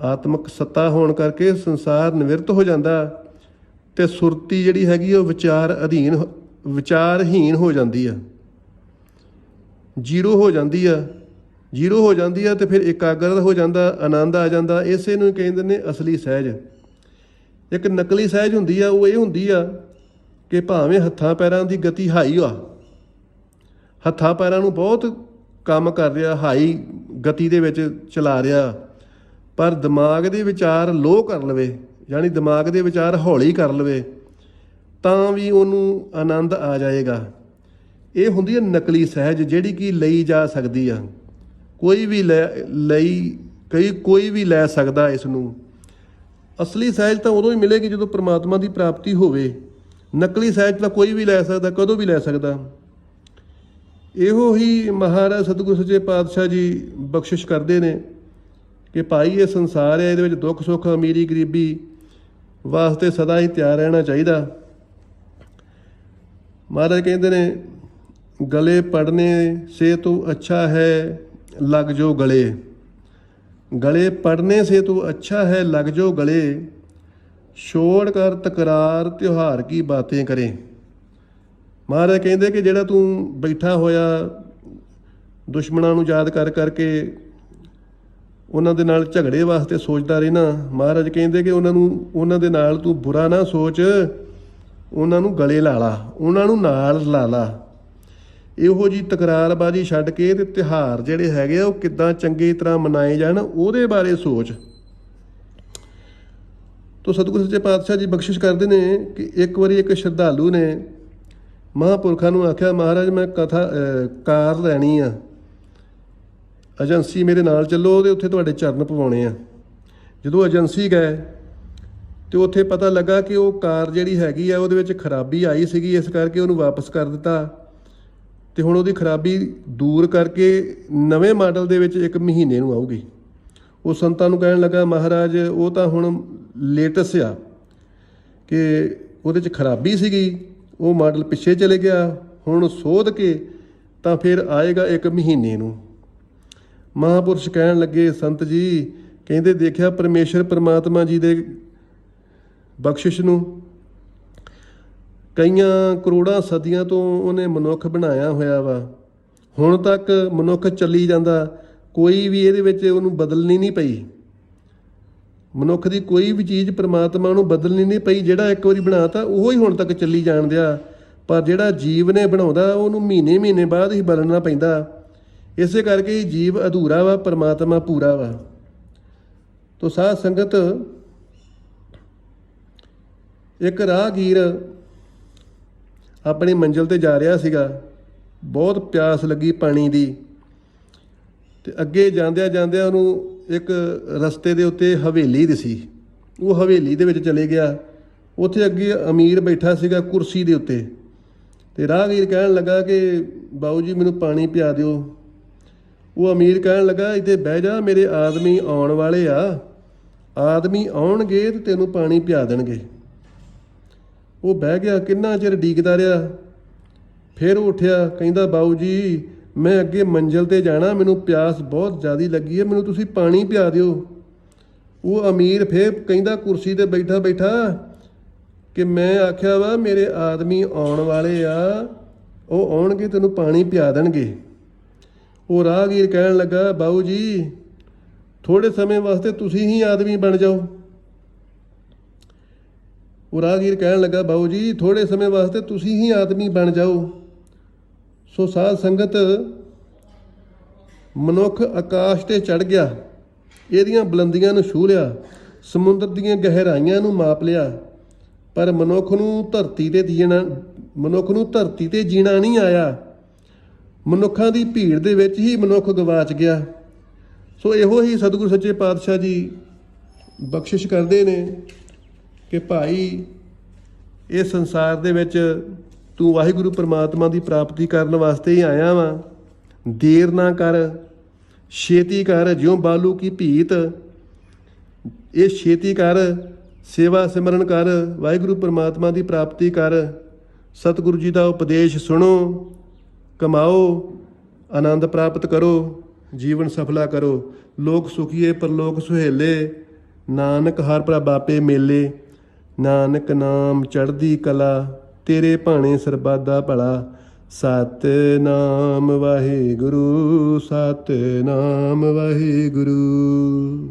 ਆਤਮਿਕ ਸੱਤਾ ਹੋਣ ਕਰਕੇ ਸੰਸਾਰ ਨਿਵਰਤ ਹੋ ਜਾਂਦਾ। ਤੇ ਸੁਰਤੀ ਜਿਹੜੀ ਹੈਗੀ ਉਹ ਵਿਚਾਰ ਅਧੀਨ ਹੋ- ਵਿਚਾਰਹੀਨ ਹੋ ਜਾਂਦੀ ਆ। ਜ਼ੀਰੋ ਹੋ ਜਾਂਦੀ ਆ। ਜ਼ੀਰੋ ਹੋ ਜਾਂਦੀ ਆ ਤੇ ਫਿਰ ਇਕਾਗਰਤ ਹੋ ਜਾਂਦਾ, ਆਨੰਦ ਆ ਜਾਂਦਾ। ਇਸੇ ਨੂੰ ਕਹਿੰਦੇ ਨੇ ਅਸਲੀ ਸਹਿਜ। ਇੱਕ ਨਕਲੀ ਸਹਿਜ ਹੁੰਦੀ ਆ, ਉਹ ਇਹ ਹੁੰਦੀ ਆ ਕਿ ਭਾਵੇਂ ਹੱਥਾਂ ਪੈਰਾਂ ਦੀ ਗਤੀ ਹਾਈ ਆ, ਹੱਥਾਂ ਪੈਰਾਂ ਨੂੰ ਬਹੁਤ ਕੰਮ ਕਰ ਰਿਹਾ, ਹਾਈ ਗਤੀ ਦੇ ਵਿੱਚ ਚਲਾ ਰਿਹਾ, ਪਰ ਦਿਮਾਗ ਦੇ ਵਿਚਾਰ ਲੋ ਕਰ ਲਵੇ। ਯਾਨੀ ਦਿਮਾਗ ਦੇ ਵਿਚਾਰ ਹੌਲੀ ਕਰ ਲਵੇ, ਤਾਂ ਵੀ ਉਹਨੂੰ ਆਨੰਦ ਆ ਜਾਏਗਾ। ਇਹ ਹੁੰਦੀ ਹੈ ਨਕਲੀ ਸਹਿਜ ਜਿਹੜੀ ਕਿ ਲਈ ਜਾ ਸਕਦੀ ਆ। ਕੋਈ ਵੀ ਲੈ, ਲਈ, ਕਈ, ਕੋਈ ਵੀ ਲੈ ਸਕਦਾ ਇਸ ਨੂੰ ਅਸਲੀ ਸਹਿਜ ਤਾਂ ਉਦੋਂ ਹੀ ਮਿਲੇਗੀ ਜਦੋਂ ਪ੍ਰਮਾਤਮਾ ਦੀ ਪ੍ਰਾਪਤੀ ਹੋਵੇ। ਨਕਲੀ ਸਹਿਜ ਤਾਂ ਕੋਈ ਵੀ ਲੈ ਸਕਦਾ, ਕਦੋਂ ਵੀ ਲੈ ਸਕਦਾ। ਇਹੋ ਹੀ ਮਹਾਰਾਜ ਸਤਿਗੁਰੂ ਸੱਚੇ ਪਾਤਸ਼ਾਹ ਜੀ ਬਖਸ਼ਿਸ਼ ਕਰਦੇ ਨੇ ਕਿ ਭਾਈ ਇਹ ਸੰਸਾਰ ਹੈ, ਇਹਦੇ ਵਿੱਚ ਦੁੱਖ ਸੁੱਖ ਅਮੀਰੀ ਗਰੀਬੀ ਵਾਸਤੇ ਸਦਾ ਹੀ ਤਿਆਰ ਰਹਿਣਾ ਚਾਹੀਦਾ। ਮਹਾਰਾਜ ਕਹਿੰਦੇ ਨੇ, ਗਲੇ ਪੜਨੇ ਸੇ ਤੋ ਅੱਛਾ ਹੈ, ਲੱਗ ਜੋ ਗਲੇ। ਗਲੇ ਪੜਨੇ ਸੇ ਤੋ ਅੱਛਾ ਹੈ, ਲੱਗ ਜੋ ਗਲੇ। ਛੋੜ ਕਰ ਤਕਰਾਰ ਤਿਉਹਾਰ ਕੀ ਬਾतें ਕਰੇ। ਮਹਾਰਾਜ ਕਹਿੰਦੇ ਕਿ ਜਿਹੜਾ ਤੂੰ ਬੈਠਾ ਹੋਇਆ ਦੁਸ਼ਮਣਾਂ ਨੂੰ ਯਾਦ ਕਰ ਕਰਕੇ ਉਹਨਾਂ ਦੇ ਨਾਲ ਝਗੜੇ ਵਾਸਤੇ ਸੋਚਦਾ ਰਹਿਣਾ। ਮਹਾਰਾਜ ਕਹਿੰਦੇ ਕਿ ਉਹਨਾਂ ਨੂੰ, ਉਹਨਾਂ ਦੇ ਨਾਲ ਤੂੰ ਬੁਰਾ ਨਾ ਸੋਚ। ਉਹਨਾਂ ਨੂੰ ਗਲੇ ਲਾ ਲਾ, ਉਹਨਾਂ ਨੂੰ ਨਾਲ ਲਾ ਲਾ। ਇਹੋ ਜੀ ਤਕਰਾਰਬਾਜ਼ੀ ਛੱਡ ਕੇ ਤੇ ਤਿਹਾਰ ਜਿਹੜੇ ਹੈਗੇ ਆ, ਉਹ ਕਿੱਦਾਂ ਚੰਗੀ ਤਰ੍ਹਾਂ ਮਨਾਏ ਜਾਣ, ਉਹਦੇ ਬਾਰੇ ਸੋਚ। ਤੋ ਸਤਿਗੁਰੂ ਸੱਚੇ ਪਾਤਸ਼ਾਹ ਜੀ ਬਖਸ਼ਿਸ਼ ਕਰਦੇ ਨੇ ਕਿ ਇੱਕ ਵਾਰੀ ਇੱਕ ਸ਼ਰਧਾਲੂ ਨੇ ਮਹਾਂਪੁਰਖਾਂ ਨੂੰ ਆਖਿਆ, ਮਹਾਰਾਜ, ਮੈਂ ਕਥਾ ਕਾਰ ਲੈਣੀ ਆ। ਏਜੰਸੀ ਮੇਰੇ ਨਾਲ ਚੱਲੋ, ਉਹਦੇ ਉੱਥੇ ਤੁਹਾਡੇ ਚਰਨ ਪਵਾਉਣੇ ਆ। ਜਦੋਂ ਏਜੰਸੀ ਗਏ, ਤੇ ਉੱਥੇ ਪਤਾ ਲੱਗਾ ਕਿ ਉਹ ਕਾਰ ਜਿਹੜੀ ਹੈਗੀ ਆ, ਉਹਦੇ ਵਿੱਚ ਖਰਾਬੀ ਆਈ ਸੀਗੀ, ਇਸ ਕਰਕੇ ਉਹਨੂੰ ਵਾਪਸ ਕਰ ਦਿੱਤਾ। ਤੇ ਹੁਣ ਉਹਦੀ ਖਰਾਬੀ ਦੂਰ ਕਰਕੇ ਨਵੇਂ ਮਾਡਲ ਦੇ ਵਿੱਚ ਇੱਕ ਮਹੀਨੇ ਨੂੰ ਆਊਗੀ। ਉਹ ਸੰਤਾਂ ਨੂੰ ਕਹਿਣ ਲੱਗਾ, ਮਹਾਰਾਜ, ਉਹ ਤਾਂ ਹੁਣ ਲੇਟਸ ਆ ਕਿ ਉਹਦੇ 'ਚ ਖਰਾਬੀ ਸੀਗੀ, ਉਹ ਮਾਡਲ ਪਿੱਛੇ ਚਲੇ ਗਿਆ, ਹੁਣ ਸੋਧ ਕੇ ਤਾਂ ਫਿਰ ਆਏਗਾ ਇੱਕ ਮਹੀਨੇ ਨੂੰ। ਮਹਾਪੁਰਸ਼ ਕਹਿਣ ਲੱਗੇ, ਸੰਤ ਜੀ, ਕਹਿੰਦੇ ਦੇਖਿਆ ਪਰਮੇਸ਼ਰ ਪ੍ਰਮਾਤਮਾ ਜੀ ਦੇ ਬਖਸ਼ਿਸ਼ ਨੂੰ। ਕਈਆਂ ਕਰੋੜਾਂ ਸਦੀਆਂ ਤੋਂ ਉਹਨੇ ਮਨੁੱਖ ਬਣਾਇਆ ਹੋਇਆ ਵਾ। ਹੁਣ ਤੱਕ ਮਨੁੱਖ ਚੱਲੀ ਜਾਂਦਾ, ਕੋਈ ਵੀ ਇਹਦੇ ਵਿੱਚ ਉਹਨੂੰ ਬਦਲਣੀ ਨਹੀਂ ਪਈ। ਮਨੁੱਖ ਦੀ ਕੋਈ ਵੀ ਚੀਜ਼ ਪ੍ਰਮਾਤਮਾ ਨੂੰ ਬਦਲਣੀ ਨਹੀਂ ਪਈ, ਜਿਹੜਾ ਇੱਕ ਵਾਰੀ ਬਣਾਤਾ, ਉਹ ਹੀ ਹੁਣ ਤੱਕ ਚੱਲੀ ਜਾਣ ਦਿਆ। ਪਰ ਜਿਹੜਾ ਜੀਵ ਨੇ ਬਣਾਉਂਦਾ, ਉਹਨੂੰ ਮਹੀਨੇ ਮਹੀਨੇ ਬਾਅਦ ਹੀ ਬਦਲਣਾ ਪੈਂਦਾ। ਇਸੇ ਕਰਕੇ ਹੀ ਜੀਵ ਅਧੂਰਾ ਵਾ, ਪਰਮਾਤਮਾ ਪੂਰਾ ਵਾ। ਤੋ ਸਾਧ ਸੰਗਤ, ਇੱਕ ਰਾਹਗੀਰ ਆਪਣੀ ਮੰਜ਼ਿਲ ਤੇ ਜਾ ਰਿਹਾ ਸੀਗਾ। ਬਹੁਤ ਪਿਆਸ ਲੱਗੀ ਪਾਣੀ ਦੀ। ਤੇ ਅੱਗੇ ਜਾਂਦਿਆਂ ਜਾਂਦਿਆਂ ਉਹਨੂੰ ਇੱਕ ਰਸਤੇ ਦੇ ਉੱਤੇ ਹਵੇਲੀ ਦਿਸੀ। ਉਹ ਹਵੇਲੀ ਦੇ ਵਿੱਚ ਚਲੇ ਗਿਆ। ਉੱਥੇ ਅੱਗੇ ਅਮੀਰ ਬੈਠਾ ਸੀਗਾ ਕੁਰਸੀ ਦੇ ਉੱਤੇ। ਤੇ ਰਾਹਗੀਰ ਕਹਿਣ ਲੱਗਾ ਕਿ, ਬਾਊ ਜੀ, ਮੈਨੂੰ ਪਾਣੀ ਪਿਆ ਦਿਓ। ਉਹ ਅਮੀਰ ਕਹਿਣ ਲੱਗਾ, ਇੱਥੇ ਬਹਿ ਜਾ, ਮੇਰੇ ਆਦਮੀ ਆਉਣ ਵਾਲੇ ਆ। ਆਦਮੀ ਆਉਣਗੇ ਤੇ ਤੈਨੂੰ ਪਾਣੀ ਪਿਆ ਦੇਣਗੇ। ਉਹ ਬਹਿ ਗਿਆ, ਕਿੰਨਾ ਚਿਰ ਡੀਕਦਾ ਰਿਹਾ। ਫਿਰ ਉਹ ਉੱਠਿਆ, ਕਹਿੰਦਾ, ਬਾਊ ਜੀ, ਮੈਂ ਅੱਗੇ ਮੰਜ਼ਲ ਤੇ ਜਾਣਾ, ਮੈਨੂੰ ਪਿਆਸ ਬਹੁਤ ਜ਼ਿਆਦੀ ਲੱਗੀ ਹੈ, ਮੈਨੂੰ ਤੁਸੀਂ ਪਾਣੀ ਪਿਆ ਦਿਓ। ਉਹ ਅਮੀਰ ਫੇਰ ਕਹਿੰਦਾ, ਕੁਰਸੀ ਤੇ ਬੈਠਾ ਬੈਠਾ, ਕਿ ਮੈਂ ਆਖਿਆ ਵਾ, ਮੇਰੇ ਆਦਮੀ ਆਉਣ ਵਾਲੇ ਆ, ਉਹ ਆਉਣਗੇ, ਤੈਨੂੰ ਪਾਣੀ ਪਿਆ ਦੇਣਗੇ। ਉਹ ਰਾਹਗੀਰ ਕਹਿਣ ਲੱਗਾ, ਬਾਊ ਜੀ ਥੋੜੇ ਸਮੇਂ ਵਾਸਤੇ ਤੁਸੀਂ ਹੀ ਆਦਮੀ ਬਣ ਜਾਓ। ਉਹ ਰਾਹਗੀਰ ਕਹਿਣ ਲੱਗਾ, ਬਾਊ ਜੀ ਥੋੜੇ ਸਮੇਂ ਵਾਸਤੇ ਤੁਸੀਂ ਹੀ ਆਦਮੀ ਬਣ ਜਾਓ। ਸੋ ਸਾਧ ਸੰਗਤ ਮਨੁੱਖ ਆਕਾਸ਼ ਤੇ ਚੜ ਗਿਆ, ਇਹਦੀਆਂ ਬੁਲੰਦੀਆਂ ਨੂੰ ਛੂ ਲਿਆ, ਸਮੁੰਦਰ ਦੀਆਂ ਗਹਿਰਾਈਆਂ ਨੂੰ ਮਾਪ ਲਿਆ, ਪਰ ਮਨੁੱਖ ਨੂੰ ਧਰਤੀ ਤੇ ਜੀਣਾ, ਮਨੁੱਖ ਨੂੰ ਧਰਤੀ ਤੇ ਜੀਣਾ ਨਹੀਂ ਆਇਆ। ਮਨੁੱਖਾਂ ਦੀ ਭੀੜ ਦੇ ਵਿੱਚ ਹੀ ਮਨੁੱਖ ਗਵਾਚ ਗਿਆ। ਸੋ ਇਹੋ ਹੀ ਸਤਿਗੁਰੂ ਸੱਚੇ ਪਾਤਸ਼ਾਹ ਜੀ ਬਖਸ਼ਿਸ਼ ਕਰਦੇ ਨੇ ਕਿ ਭਾਈ ਇਹ ਸੰਸਾਰ ਦੇ ਵਿੱਚ ਤੂੰ ਵਾਹਿਗੁਰੂ ਪਰਮਾਤਮਾ ਦੀ ਪ੍ਰਾਪਤੀ ਕਰਨ ਵਾਸਤੇ ਹੀ ਆਇਆ ਵਾਂ। ਦੇਰ ਨਾ ਕਰ, ਛੇਤੀ ਕਰ, ਜਿਉਂ ਬਾਲੂ ਕੀ ਭੀਤ। ਇਹ ਛੇਤੀ ਕਰ, ਸੇਵਾ ਸਿਮਰਨ ਕਰ, ਵਾਹਿਗੁਰੂ ਪਰਮਾਤਮਾ ਦੀ ਪ੍ਰਾਪਤੀ ਕਰ। ਸਤਿਗੁਰੂ ਜੀ ਦਾ ਉਪਦੇਸ਼ ਸੁਣੋ। ਕਮਾਓ, ਆਨੰਦ ਪ੍ਰਾਪਤ ਕਰੋ, ਜੀਵਨ ਸਫਲਾ ਕਰੋ। ਲੋਕ ਸੁਖੀਏ, ਪਰਲੋਕ ਸੁਹੇਲੇ। ਨਾਨਕ ਹਰ ਪ੍ਰਭ ਆਪੇ ਮੇਲੇ। ਨਾਨਕ ਨਾਮ ਚੜ੍ਹਦੀ ਕਲਾ, ਤੇਰੇ ਭਾਣੇ ਸਰਬੱਤ ਦਾ ਭਲਾ। ਸਤਿਨਾਮ ਵਾਹਿਗੁਰੂ ਸਤਿਨਾਮ ਵਾਹਿਗੁਰੂ।